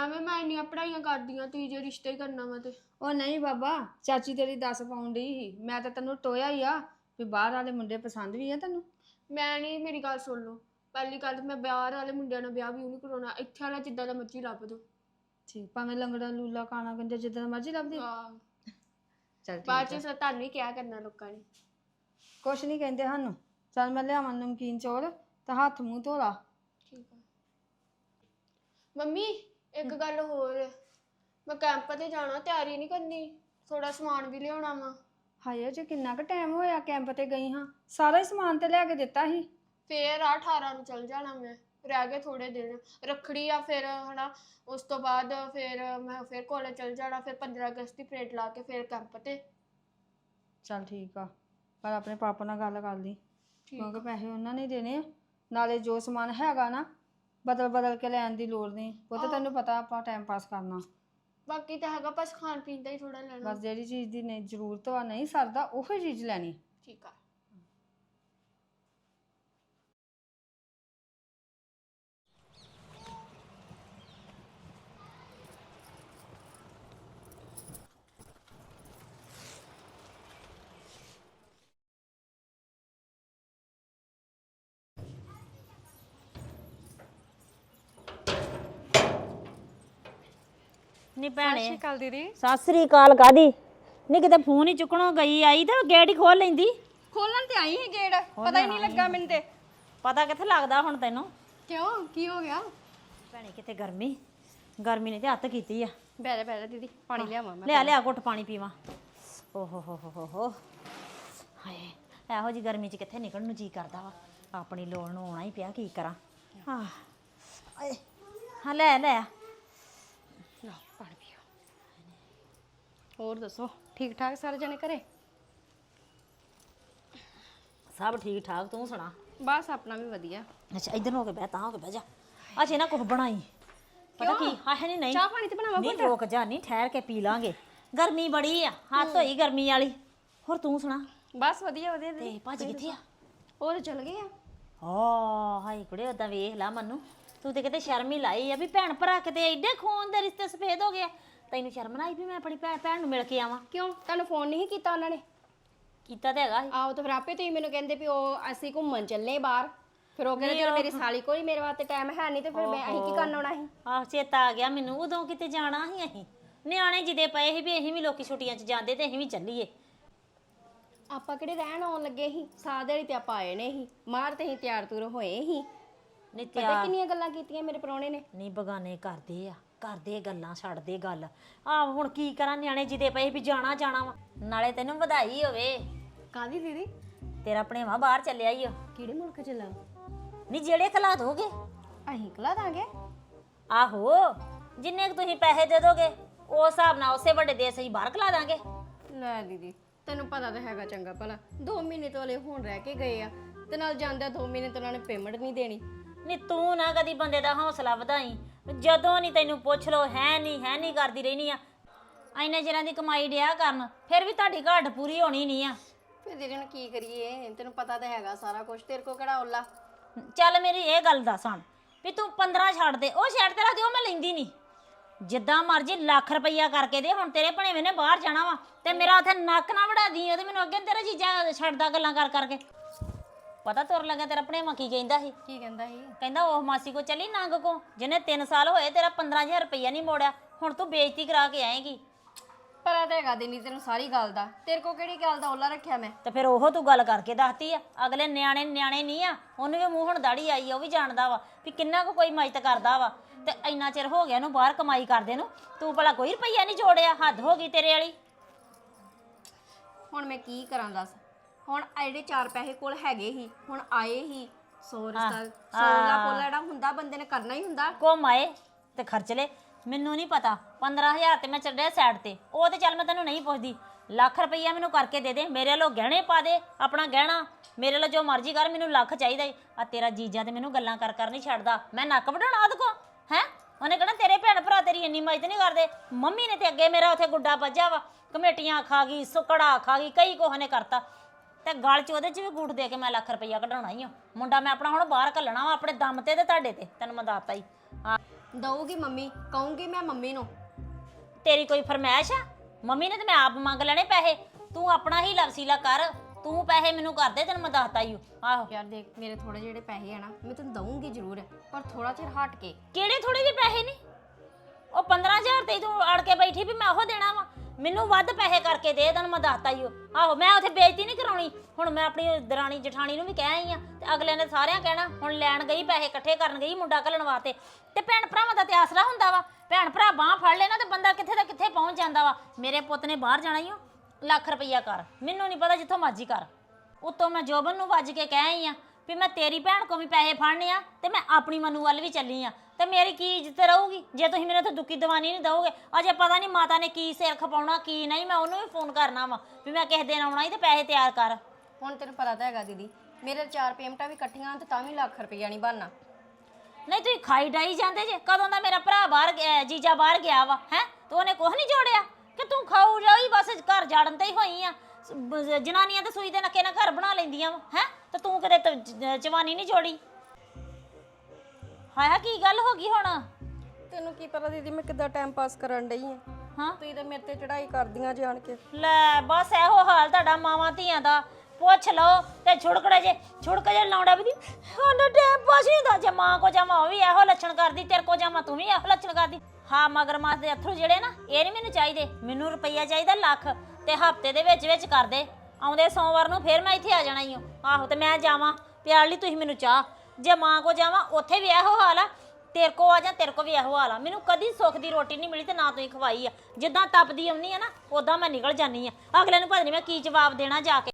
F: ਐਵੇਂ ਮੈਂ ਇੰਨੀਆਂ ਪੜਾਈਆਂ ਕਰਦੀਆਂ ਤੀ ਜੇ ਰਿਸ਼ਤੇ ਹੀ ਕਰਨਾ ਵਾ ਤੇ।
B: ਉਹ ਨਹੀਂ ਬਾਬਾ ਚਾਚੀ ਤੇਰੀ ਦੱਸ ਪਾਉਣ ਡਈ ਸੀ। ਮੈਂ ਤਾਂ ਤੈਨੂੰ ਟੋਇਆ ਹੀ ਆ ਵੀ ਬਾਹਰ ਵਾਲੇ ਮੁੰਡੇ ਪਸੰਦ ਵੀ ਆ ਤੈਨੂੰ।
F: ਮੈਂ ਨਹੀਂ ਮੇਰੀ ਗੱਲ ਸੁਣ ਲਓ। ਪਹਿਲੀ ਗੱਲ ਤਾਂ ਮੈਂ ਬਾਹਰ ਵਾਲੇ ਮੁੰਡਿਆਂ ਨਾਲ ਵਿਆਹ ਵੀ ਨਹੀਂ ਕਰਾਉਣਾ ਇੱਥੇ ਵਾਲਾ ਜਿੱਦਾਂ ਦਾ ਮਰਜ਼ੀ ਲੱਭ ਦੋ।
B: ਠੀਕ ਭਾਵੇਂ ਲੰਗੜਾ ਲੂਲਾ ਕਾਣਾ ਗੰਜਾ ਜਿੱਦਾਂ ਦਾ ਮਰਜ਼ੀ ਲੱਭਦੀ ਚੱਲ
F: ਬਾਅਦ
B: ਠੀਕ
F: ਚ ਸਰ ਤੁਹਾਨੂੰ ਹੀ ਕਿਹਾ ਕਰਨਾ ਲੋਕਾਂ ਨੇ।
B: ਕੁਛ ਨਹੀਂ ਕਹਿੰਦੇ ਸਾਨੂੰ। ਚੱਲ ਮੈਂ ਲਿਆਵਾਂ ਨਮਕੀਨ ਚੌਲ ਤਾਂ ਹੱਥ ਮੂੰਹ ਧੋ ਲਾ।
F: ਠੀਕ ਆ। ਮੰਮੀ ਇੱਕ ਗੱਲ ਹੋਰ। ਮੈਂ ਕੈਂਪ ਤੇ ਜਾਣਾ ਤਿਆਰੀ ਨਹੀਂ ਕਰਨੀ ਥੋੜਾ ਸਮਾਨ ਵੀ ਲਿਆਉਣਾ ਵਾ।
B: ਹਾਏ ਜੇ ਕਿੰਨਾ ਕੁ ਟਾਈਮ ਹੋਇਆ ਕੈਂਪ ਤੇ ਗਈ ਹਾਂ। ਸਾਰਾ ਹੀ ਸਮਾਨ ਤੇ ਲਿਆ ਕੇ ਦਿੱਤਾ ਸੀ।
F: ਫੇਰ ਆ 18 ਨੂੰ ਚੱਲ ਜਾਣਾ ਮੈਂ ਰਹਿ ਗਏ ਥੋੜੇ ਦਿਨ ਰੱਖੜੀ ਆ ਫਿਰ ਹਨਾ ਉਸ ਤੋਂ ਬਾਅਦ ਫਿਰ ਮੈਂ ਫਿਰ ਕਾਲਜ ਚੱਲ ਜਾਣਾ ਫਿਰ 15 ਅਗਸਤ ਦੀ ਪਰੇਡ ਲਾ ਕੇ ਫਿਰ ਕੈਂਪ ਤੇ।
B: ਚੱਲ ਠੀਕ ਆ ਪਰ ਆਪਣੇ ਪਾਪਾ ਨਾਲ ਗੱਲ ਕਰ ਲਈ
F: ਠੀਕ
B: ਕਿਉਂਕਿ ਪੈਸੇ ਉਹਨਾਂ ਨੇ ਦੇਣੇ ਆ ਨਾਲੇ ਜੋ ਸਮਾਨ ਹੈਗਾ ਨਾ ਬਦਲ ਬਦਲ ਕੇ ਲੈਣ ਦੀ ਲੋੜ ਨਹੀਂ ਉਹ ਤਾਂ। ਤੈਨੂੰ ਪਤਾ ਆਪਾਂ ਟਾਈਮ ਪਾਸ ਕਰਨਾ।
F: ਬਾਕੀ ਤਾਂ ਹੈਗਾ ਬਸ ਖਾਣ ਪੀਣ ਦਾ ਹੀ ਥੋੜਾ ਲੈਣਾ।
B: ਬਸ ਜਿਹੜੀ ਚੀਜ਼ ਦੀ ਨਹੀਂ ਜ਼ਰੂਰਤ ਵਾ ਨਹੀਂ ਸਰਦਾ ਉਹੀ ਚੀਜ਼ ਲੈਣੀ।
F: ਠੀਕ ਆ।
A: ਨੀ ਭੈਣੇ।
G: ਕੱਲ ਦੀਦੀ।
A: ਸਤਿ ਸ੍ਰੀ ਅਕਾਲ ਕਾਦੀ ਨੀ ਕਿਤੇ ਫੋਨ ਹੀ ਚੁੱਕਣੋਂ ਗਈ ਆਈ ਤੇ ਗੇਟ ਹੀ ਖੋਲ ਲੈਂਦੀ।
G: ਖੋਲਣ ਤੇ ਆਈ ਸੀ ਗੇਟ ਪਤਾ ਹੀ ਨਹੀਂ ਲੱਗਾ ਮੈਨੂੰ ਤੇ।
A: ਪਤਾ ਕਿੱਥੇ ਲੱਗਦਾ ਹੁਣ ਤੈਨੂੰ?
G: ਕਿਉਂ? ਕੀ ਹੋ ਗਿਆ?
A: ਭੈਣੇ ਕਿਤੇ ਗਰਮੀ? ਗਰਮੀ ਨੇ ਤੇ ਹੱਥ ਕੀਤੀ ਆ।
G: ਬੈਠ ਬੈਠ ਦੀਦੀ ਪਾਣੀ ਲਿਆਵਾਂ ਮੈਂ
A: ਲਿਆ ਲਿਆ ਘੁੱਟ ਪਾਣੀ ਪੀਵਾਂ। ਓਹੋ ਹੋ ਹੋ ਹੋ ਹੋ। ਹਾਏ ਇਹੋ ਜੀ ਗਰਮੀ ਚ ਕਿੱਥੇ ਨਿਕਲਣ ਨੂੰ ਜੀ ਕਰਦਾ ਵਾ? ਆਪਣੀ ਲੋੜ ਨੂੰ ਆਉਣਾ ਹੀ ਪਿਆ ਕੀ ਕਰਾਂ? ਹਾਂ। ਆਏ। ਹਾਂ ਲੈ ਲੈ
G: ਪਾਣੀ ਪੀਓ ਹੋਰ ਦੱਸੋ? ਠੀਕ ਠਾਕ ਸਾਰੇ ਜਣੇ ਘਰੇ?
A: ਸਭ ਠੀਕ ਠਾਕ ਤੂੰ ਸੁਣਾ?
G: ਬਸ ਆਪਣਾ ਵੀ ਵਧੀਆ।
A: ਅੱਛਾ ਇਧਰ ਹੋ ਕੇ ਬਹਿ ਤਾਂ ਹੋ ਕੇ ਬਹਿ ਜਾ। ਅੱਛਾ ਨਾ ਕੁਝ ਬਣਾਈ। ਪਤਾ ਕੀ? ਹਾਏ ਨਹੀਂ ਨਹੀਂ।
G: ਚਾਹ ਪਾਣੀ ਤੇ ਬਣਾਵਾਂ
A: ਨਹੀਂ ਰੁਕ ਜਾ ਨਹੀਂ ਠਹਿਰ ਕੇ ਪੀ ਲਾਂਗੇ। ਗਰਮੀ ਬੜੀ ਆ ਹੱਥ ਹੋਈ ਗਰਮੀ ਵਾਲੀ। ਹੋਰ ਤੂੰ ਸੁਣਾ?
G: ਬਸ ਵਧੀਆ ਵਧੀਆ
A: ਤੇ ਭੱਜ ਕਿੱਥੇ ਆ?
G: ਉਹ ਤੇ ਚਲ ਗਏ ਆ।
A: ਓ ਹਾਏ ਕੁੜੇ ਉਦਾਂ ਵੇਖ ਲਾ ਮੈਨੂੰ। ਤੂੰ ਤੇ ਕਿਤੇ ਸ਼ਰਮ ਹੀ ਲਾਈ ਆ ਵੀ ਭੈਣ ਭਰਾ ਕਿਤੇ ਐਡੇ ਖੂਨ ਦੇ ਰਿਸ਼ਤੇ ਸਫੇਦ ਹੋ ਗਏ ਤੈਨੂੰ ਸ਼ਰਮ ਨਾ ਆਈ ਵੀ ਮੈਂ ਆਪਣੀ ਭੈਣ ਭੈਣ ਨੂੰ ਮਿਲ ਕੇ ਆਵਾਂ?
G: ਕਿਉਂ? ਤੁਹਾਨੂੰ ਫੋਨ ਨਹੀਂ ਕੀਤਾ ਉਹਨਾਂ ਨੇ?
A: ਕੀਤਾ ਤੇ ਹੈਗਾ ਸੀ।
G: ਆਓ ਤਾਂ ਫਿਰ ਆਪੇ ਤੁਸੀਂ ਮੈਨੂੰ ਕਹਿੰਦੇ ਵੀ ਉਹ ਅਸੀਂ ਘੁੰਮਣ ਚੱਲੇ ਬਾਹਰ। ਫਿਰ ਉਹ ਕਹਿੰਦੇ ਜਦੋਂ ਮੇਰੀ ਸਾਲੀ ਕੋਲ ਹੀ ਮੇਰੇ ਵਾਸਤੇ ਟਾਈਮ ਹੈ ਨਹੀਂ ਤੇ ਫਿਰ ਮੈਂ ਅਸੀਂ ਕੀ ਕਰਨ ਆਉਣਾ ਸੀ?
A: ਆਹ ਚੇਤਾ ਆ ਗਿਆ ਮੈਨੂੰ ਉਦੋਂ ਕਿਤੇ ਜਾਣਾ ਸੀ ਅਸੀਂ? ਨਿਆਣੇ ਜਿੱਦੇ ਪਏ ਸੀ ਵੀ ਅਸੀਂ ਵੀ ਲੋਕੀ ਛੁੱਟੀਆਂ 'ਚ ਜਾਂਦੇ ਤੇ ਅਸੀਂ ਵੀ ਚੱਲੀਏ।
G: ਆਪਾਂ ਕਿਹੜੇ ਰਹਿਣ ਆਉਣ ਲੱਗੇ ਸੀ? ਸਾਦੜੀ ਤੇ ਆਪਾਂ ਆਏ ਨੇ ਸੀ। ਮਾਰ ਤੇ ਅਸੀਂ ਤਿਆਰ ਤੁਰ ਹੋਏ ਸੀ। ਪਤਾ
A: ਨਿਤਿਆ
G: ਕਿੰਨੀਆਂ ਗੱਲਾਂ ਕੀਤੀਆਂ ਮੇਰੇ ਪ੍ਰਾਹੁਣੇ ਨੇ?
A: ਨਹੀਂ ਬਗਾਨੇ ਕਰਦੇ ਆ। ਕਰਦੇ ਗੱਲਾਂ ਛੱਡਦੇ ਗੱਲ। ਆ ਹੁਣ ਕੀ ਕਰਾਂ ਨਿਆਣੇ ਜਿੱਦੇ ਪਏ ਵੀ ਜਾਣਾ ਜਾਣਾ ਵਾ। ਨਾਲੇ ਤੈਨੂੰ ਵਧਾਈ ਹੋਵੇ।
G: ਕਾਦੀ ਦੀਦੀ?
A: ਤੇਰਾ ਭਣੇਵਾ ਬਾਹਰ ਚੱਲਿਆ ਈ ਓ।
G: ਕਿਹੜੇ ਮੁਲਕ ਚੱਲਾ
A: ਨਹੀਂ ਜਿਹੜੇ ਖਲਾ ਦੋਗੇ?
G: ਅਸੀਂ ਕਲਾ ਦਾਂਗੇ।
A: ਆਹੋ ਜਿੰਨੇ ਕੁ ਤੁਸੀਂ ਪੈਸੇ ਦੇ ਦੋਗੇ ਉਸ ਹਿਸਾਬ ਨਾਲ ਉਸੇ ਵੱਡੇ ਦੇਸ਼ ਅਸੀਂ ਬਾਹਰ ਖਲਾ ਦਾਂਗੇ।
G: ਲੈ ਦੀਦੀ ਤੈਨੂੰ ਪਤਾ ਤਾਂ ਹੈਗਾ ਚੰਗਾ ਭਲਾ। 2 ਮਹੀਨੇ ਤੋਂ ਹਲੇ ਹੁਣ ਰਹਿ ਕੇ ਗਏ ਆ। ਤੇ ਨਾਲ ਜਾਂਦਿਆਂ 2 ਮਹੀਨੇ ਤੋਂ ਉਹਨਾਂ ਨੇ ਪੇਮੈਂਟ ਨਹੀਂ ਦੇਣੀ।
A: ਨਹੀਂ ਤੂੰ ਨਾ ਕਦੀ ਬੰਦੇ ਦਾ ਹੌਸਲਾ ਵਧਾਈ। ਜਦੋਂ ਨਹੀਂ ਤੈਨੂੰ ਪੁੱਛ ਲੋ ਹੈ ਨਹੀਂ ਹੈ ਨਹੀਂ ਕਰਦੀ ਰਹਿਨੀ ਆ। ਐਨੇ ਚਿਰਾਂ ਦੀ ਕਮਾਈ ਡਿਆ ਕਰਨ ਫਿਰ ਵੀ ਤੁਹਾਡੀ ਘਾਟ ਪੂਰੀ ਹੋਣੀ ਨਹੀਂ ਆ।
G: ਫਿਰ ਦੀਦੀ ਕੀ ਕਰੀਏ? ਤੈਨੂੰ ਪਤਾ ਤਾਂ ਹੈਗਾ ਸਾਰਾ ਕੁਝ ਤੇਰੇ ਕੋ ਕਿਹੜਾ ਓਲਾ
A: ਚੱਲ ਮੇਰੀ ਇਹ ਗੱਲ ਦੱਸ ਹੁਣ ਵੀ ਤੂੰ 15 ਛੱਡ ਦੇ ਉਹ ਛੱਡ ਤੇ ਰੱਖ ਦੇ ਉਹ ਮੈਂ ਲੈਂਦੀ ਨਹੀਂ। ਜਿੱਦਾਂ ਮਰਜ਼ੀ ਲੱਖ ਰੁਪਈਆ ਕਰਕੇ ਦੇ ਹੁਣ ਤੇਰੇ ਭਣੇਵੇਂ ਨੇ ਬਾਹਰ ਜਾਣਾ ਵਾ ਤੇ ਮੇਰਾ ਉੱਥੇ ਨੱਕ ਨਾ ਵੜਾ ਦੀ ਉਹਦੇ ਮੈਨੂੰ ਅੱਗੇ ਤੇਰਾ ਚੀਜ਼ਾਂ ਛੱਡਦਾ ਗੱਲਾਂ ਕਰ ਕਰਕੇ ਪਤਾ ਤੁਰ ਲੱਗਾ ਤੇਰਾ ਭਣੇਵਾ ਕੀ ਕਹਿੰਦਾ ਸੀ?
G: ਕੀ ਕਹਿੰਦਾ ਸੀ?
A: ਕਹਿੰਦਾ ਉਹ ਮਾਸੀ ਕੋ ਚਲੀ ਨੰਗ ਕੋ ਜਿਹਨੇ 3 ਸਾਲ ਹੋਏ ਤੇਰਾ 15000 ਰੁਪਈਆ ਨਹੀਂ ਮੋੜਿਆ ਹੁਣ ਤੂੰ ਬੇਇੱਜ਼ਤੀ ਕਰਾ ਕੇ ਆਏਗੀ।
G: ਪਰ ਤਾਂ ਹੈਗਾ ਦੀਦੀ ਤੈਨੂੰ ਸਾਰੀ ਗੱਲ ਦਾ। ਤੇਰੇ ਕੋ ਕਿਹੜੀ ਗੱਲ ਦਾ ਓਲਾ ਰੱਖਿਆ ਮੈਂ?
A: ਤੇ ਫਿਰ ਉਹ ਤੂੰ ਗੱਲ ਕਰਕੇ ਦੱਸਤੀ ਆ ਅਗਲੇ ਨਿਆਣੇ ਨਿਆਣੇ ਨਹੀਂ ਆ ਉਹਨੂੰ ਵੀ ਮੂੰਹ ਹੁਣ ਦਾੜੀ ਆਈ ਆ ਉਹ ਵੀ ਜਾਣਦਾ ਵਾ ਵੀ ਕਿੰਨਾ ਕੁ ਕੋਈ ਮਦਦ ਕਰਦਾ ਵਾ। ਤੇ ਇੰਨਾ ਚਿਰ ਹੋ ਗਿਆ ਨੂੰ ਬਾਹਰ ਕਮਾਈ ਕਰਦੇ ਨੂੰ ਤੂੰ ਭਲਾ ਕੋਈ ਰੁਪਈਆ ਨਹੀਂ ਜੋੜਿਆ ਹੱਦ ਹੋ ਗਈ ਤੇਰੇ ਵਾਲੀ।
G: ਹੁਣ ਮੈਂ ਕੀ ਕਰਾਂ ਦੱਸ? ਹੁਣ ਆ ਜਿਹੜੇ ਚਾਰ ਪੈਸੇ ਕੋਲ ਹੈਗੇ ਹੀ ਹੁਣ ਆਏ ਹੀ ਸੌ ਰਿਸ਼ਤਾ ਸੌਲਾ ਕੋਲਾ ਜਿਹੜਾ ਹੁੰਦਾ ਬੰਦੇ ਨੇ ਕਰਨਾ ਹੀ ਹੁੰਦਾ।
A: ਘੁੰਮ ਆਏ ਤੇ ਖਰਚ ਲੈ ਮੈਨੂੰ ਨਹੀਂ ਪਤਾ 15000 ਤੇ ਮੈਂ ਚੱਲਿਆ ਸਾਈਡ ਤੇ। ਉਹ ਤੇ ਚੱਲ ਮੈਂ ਤੈਨੂੰ ਨਹੀਂ ਪੁੱਛਦੀ। ਲੱਖ ਰੁਪਈਆ ਮੈਨੂੰ ਕਰਕੇ ਦੇ ਦੇ ਮੇਰੇ ਵੱਲੋਂ ਗਹਿਣੇ ਪਾ ਦੇ ਆਪਣਾ ਗਹਿਣਾ। ਮੇਰੇ ਵੱਲੋਂ ਜੋ ਮਰਜ਼ੀ ਕਰ ਮੈਨੂੰ ਲੱਖ ਚਾਹੀਦਾ ਆ ਤੇਰਾ ਜੀਜਾ ਤੇ ਮੈਨੂੰ ਗੱਲਾਂ ਕਰ ਕਰ ਨਹੀਂ ਛੱਡਦਾ। ਮੈਂ ਨੱਕ ਵਢਾਉਣਾ ਉਹਦੇ ਕੋ ਹੈ? ਉਹਨੇ ਕਹਣਾ ਤੇਰੇ ਭੈਣ ਭਰਾ ਤੇਰੀ ਇੰਨੀ ਮਦਦ ਨਹੀਂ ਕਰਦੇ। ਮੰਮੀ ਨੇ ਤੇ ਅੱਗੇ ਮੇਰਾ ਉੱਥੇ ਗੁੱਡਾ ਵੱਜਾ ਵਾ। ਕਮੇਟੀਆਂ ਖਾ ਗਈ ਸੁਕੜਾ ਖਾ ਗਈ ਕਈ ਕੋਹ ਨੇ ਕਰਤਾ। ਤੇ ਗਲ ਚ ਉਹਦੇ ਚ ਵੀ ਗੂਠ ਦੇ ਕੇ ਮੈਂ ਲੱਖ ਰੁਪਈਆ ਕਢਾਉਣਾ ਹੀ ਆ। ਮੁੰਡਾ ਮੈਂ ਆਪਣਾ ਹੁਣ ਬਾਹਰ ਘੱਲਣਾ ਵਾ ਆਪਣੇ ਦਮ ਤੇ ਤੇ ਤੁਹਾਡੇ ਤੇ ਤੈਨੂੰ ਮੈਂ ਦੱਸਤਾ ਹੀ। ਆ।
G: ਦਊਗੀ ਮੰਮੀ ਕਹੂੰਗੀ ਮੈਂ ਮੰਮੀ ਨੂੰ।
A: ਤੇਰੀ ਕੋਈ ਫਰਮਾਇਸ਼ ਆ? ਮੰਮੀ ਨੇ ਤੇ ਮੈਂ ਆਪ ਮੰਗ ਲੈਣੇ ਪੈਸੇ। ਤੂੰ ਆਪਣਾ ਹੀ ਲਵਸੀਲਾ ਕਰ ਤੂੰ ਪੈਸੇ ਮੈਨੂੰ ਕਰ ਦੇ ਤੈਨੂੰ ਮੈਂ ਦੱਸਤਾ ਹੀ ਆਹੋ।
G: ਯਾਰ ਦੇਖ ਮੇਰੇ ਥੋੜੇ ਜਿਹੜੇ ਪੈਸੇ ਆ ਨਾ ਮੈਂ ਤੈਨੂੰ ਦਊਂਗੀ ਜ਼ਰੂਰ ਪਰ ਥੋੜਾ ਚਿਰ ਹਟ ਕੇ।
A: ਕਿਹੜੇ ਥੋੜੇ ਜਿਹੇ ਪੈਸੇ ਨਹੀਂ ਉਹ 15000 ਤੇ ਹੀ ਤੂੰ ਅੜ ਕੇ ਬੈਠੀ ਵੀ ਮੈਂ ਉਹ ਦੇਣਾ ਵਾ। ਮੈਨੂੰ ਵੱਧ ਪੈਸੇ ਕਰਕੇ ਦੇ ਤੈਨੂੰ ਮੈਂ ਦੱਸਤਾ ਹੀ ਆਹੋ, ਮੈਂ ਉੱਥੇ ਬੇਇੱਜ਼ਤੀ ਨਹੀਂ ਕਰਾਉਣੀ। ਹੁਣ ਮੈਂ ਆਪਣੀ ਦਰਾਣੀ, ਜਠਾਣੀ ਨੂੰ ਵੀ ਕਹਿ ਆਈ ਆ ਤੇ ਅਗਲੇ ਨੇ ਸਾਰਿਆਂ ਕਹਿਣਾ, ਹੁਣ ਲੈਣ ਗਈ, ਪੈਸੇ ਇਕੱਠੇ ਕਰਨ ਗਈ ਮੁੰਡਾ ਘੱਲਣ ਵਾਸਤੇ। ਤੇ ਭੈਣ ਭਰਾਵਾਂ ਦਾ ਤੇ ਆਸਰਾ ਹੁੰਦਾ ਵਾ। ਭੈਣ ਭਰਾ ਬਾਹ ਫੜ ਲੈਣਾ ਤੇ ਬੰਦਾ ਕਿੱਥੇ ਦਾ ਕਿੱਥੇ ਪਹੁੰਚ ਜਾਂਦਾ ਵਾ। ਮੇਰੇ ਪੁੱਤ ਨੇ ਬਾਹਰ ਜਾਣਾ ਹੀ ਓ। ਲੱਖ ਰੁਪਈਆ ਕਰ। ਮੈਨੂੰ ਨਹੀਂ ਪਤਾ ਜਿੱਥੋਂ ਮਰਜ਼ੀ ਕਰ। ਉਤੋਂ ਮੈਂ ਜੋਬਨ ਨੂੰ ਵੱਜ ਕੇ ਕਹਿ ਆਈ ਆ ਵੀ ਮੈਂ ਤੇਰੀ ਭੈਣ ਕੋ ਵੀ ਪੈਸੇ ਫੜਨੇ ਆ ਤੇ ਮੈਂ ਆਪਣੀ ਮਨੂ ਵੱਲ ਵੀ ਚੱਲੀ ਆ। ਤੇ ਮੇਰੀ ਕੀ ਇੱਜ਼ਤ ਰਹੂਗੀ? ਜੇ ਤੁਸੀਂ ਮੈਨੂੰ ਤੇ ਦੁੱਕੀ ਦਵਾਨੀ ਨਹੀਂ ਦਓਗੇ ਅਜੇ ਪਤਾ ਨਹੀਂ ਮਾਤਾ ਨੇ ਕੀ ਸਿਰ ਖਪਾਉਣਾ ਕੀ ਨਹੀਂ ਮੈਂ ਉਹਨੂੰ ਵੀ ਫੋਨ ਕਰਨਾ ਵਾ ਵੀ ਮੈਂ ਕਿਸੇ ਦਿਨ ਆਉਣਾ ਹੀ ਤੇ ਪੈਸੇ ਤਿਆਰ ਕਰ।
G: ਹੁਣ ਤੈਨੂੰ ਪਤਾ ਤਾਂ ਹੈਗਾ ਦੀਦੀ ਮੇਰੇ ਚਾਰ ਪੇਮੈਂਟਾਂ ਵੀ ਇਕੱਠੀਆਂ ਤੇ ਤਾਂ ਵੀ ਲੱਖ ਰੁਪਈਆ ਨਹੀਂ ਬਣਨਾ।
A: ਨਹੀਂ ਤੁਸੀਂ ਖਾਈ ਡਾਈ ਜਾਂਦੇ ਜੇ ਕਦੋਂ ਦਾ ਮੇਰਾ ਭਰਾ ਬਾਹਰ ਗਿਆ ਜੀਜਾ ਬਾਹਰ ਗਿਆ ਵਾ ਹੈ? ਤੇ ਉਹਨੇ ਕੁਝ ਨਹੀਂ ਜੋੜਿਆ? ਕਿ ਤੂੰ ਖਾਊ ਜਾਈ ਬਸ ਘਰ ਜਾੜਨ ਤੇ ਹੀ ਹੋਈ ਆ। ਸ- ਬ- ਜਨਾਨੀਆਂ ਤੇ ਸੂਈ ਦੇ ਨੱਕੇ ਨਾਲ ਘਰ ਬਣਾ ਲੈਂਦੀਆਂ ਵਾ ਹੈ? ਤੇ ਤੂੰ ਕਦੇ ਤ- ਜ- ਜਵਾਨੀ ਨਹੀਂ ਜੋੜੀ? ਹਾਏ ਹਾਏ ਕੀ ਗੱਲ ਹੋ ਗਈ ਹੁਣ?
H: ਤੈਨੂੰ ਕੀ ਪਤਾ ਦੀਦੀ ਮੈਂ ਕਿੱਦਾਂ ਟਾਈਮ ਪਾਸ ਕਰਨ ਡਈ ਆ।
A: ਹਾਂ।
H: ਤੁਸੀਂ ਤਾਂ ਮੇਰੇ ਤੇ ਚੜਾਈ ਕਰਦੀਆਂ ਜਾਣ ਕੇ।
A: ਲੈ ਬਸ ਇਹੋ ਹਾਲ ਤੁਹਾਡਾ ਮਾਵਾਂ ਧੀਆਂ ਦਾ। ਪੁੱਛ ਲਓ ਤੇ ਛੁੜਕੜੇ ਜੇ ਛੁੜਕ ਜੇ ਲਾਉਂਦਾ ਵੀ ਉਹਨਾਂ ਟਾਈਮ ਪਾਸ ਨਹੀਂ ਹੁੰਦਾ ਜੇ ਮਾਂ ਕੋ ਜਾਵਾਂ ਉਹ ਵੀ ਇਹੋ ਲੱਛਣ ਕਰਦੀ ਤੇਰੇ ਕੋ ਜਾਵਾਂ ਤੂੰ ਵੀ ਇਹੋ ਲੱਛਣ ਕਰਦੀ। ਹਾਂ ਮਗਰ ਮਾਸ ਦੇ ਅਥਰੂ ਜਿਹੜੇ ਨਾ ਇਹ ਨਹੀਂ ਮੈਨੂੰ ਚਾਹੀਦੇ। ਮੈਨੂੰ ਰੁਪਈਆ ਚਾਹੀਦਾ ਲੱਖ ਤੇ ਹਫ਼ਤੇ ਦੇ ਵਿੱਚ ਵਿੱਚ ਕਰ ਦੇ। ਆਉਂਦੇ ਸੋਮਵਾਰ ਨੂੰ ਫੇਰ ਮੈਂ ਇੱਥੇ ਆ ਜਾਣਾ ਹੀ ਆਹੋ ਤੇ ਮੈਂ ਜਾਵਾਂ। ਪਿਆਰ ਲਈ ਤੁਸੀਂ ਮੈਨੂੰ ਚਾਹ। ਜੇ ਮਾਂ ਕੋ ਜਾਵਾਂ, ਉੱਥੇ ਵੀ ਇਹੋ ਹਾਲ ਆ। ਤੇਰੇ ਕੋ ਆ ਜਾਂ ਤੇਰੇ ਕੋ ਵੀ ਇਹੋ ਹਾਲ ਆ। ਮੈਨੂੰ ਕਦੀ ਸੁੱਖ ਦੀ ਰੋਟੀ ਨਹੀਂ ਮਿਲੀ ਤੇ ਨਾ ਤੁਸੀਂ ਖਵਾਈ ਆ। ਜਿੱਦਾਂ ਤਪਦੀ ਆਉਣੀ ਆ ਨਾ ਉਦਾਂ ਮੈਂ ਨਿਕਲ ਜਾਨੀ ਆ। ਅਗਲੇ ਨੂੰ ਪਤਾ ਨਹੀਂ ਮੈਂ ਕੀ ਜਵਾਬ ਦੇਣਾ ਜਾ ਕੇ।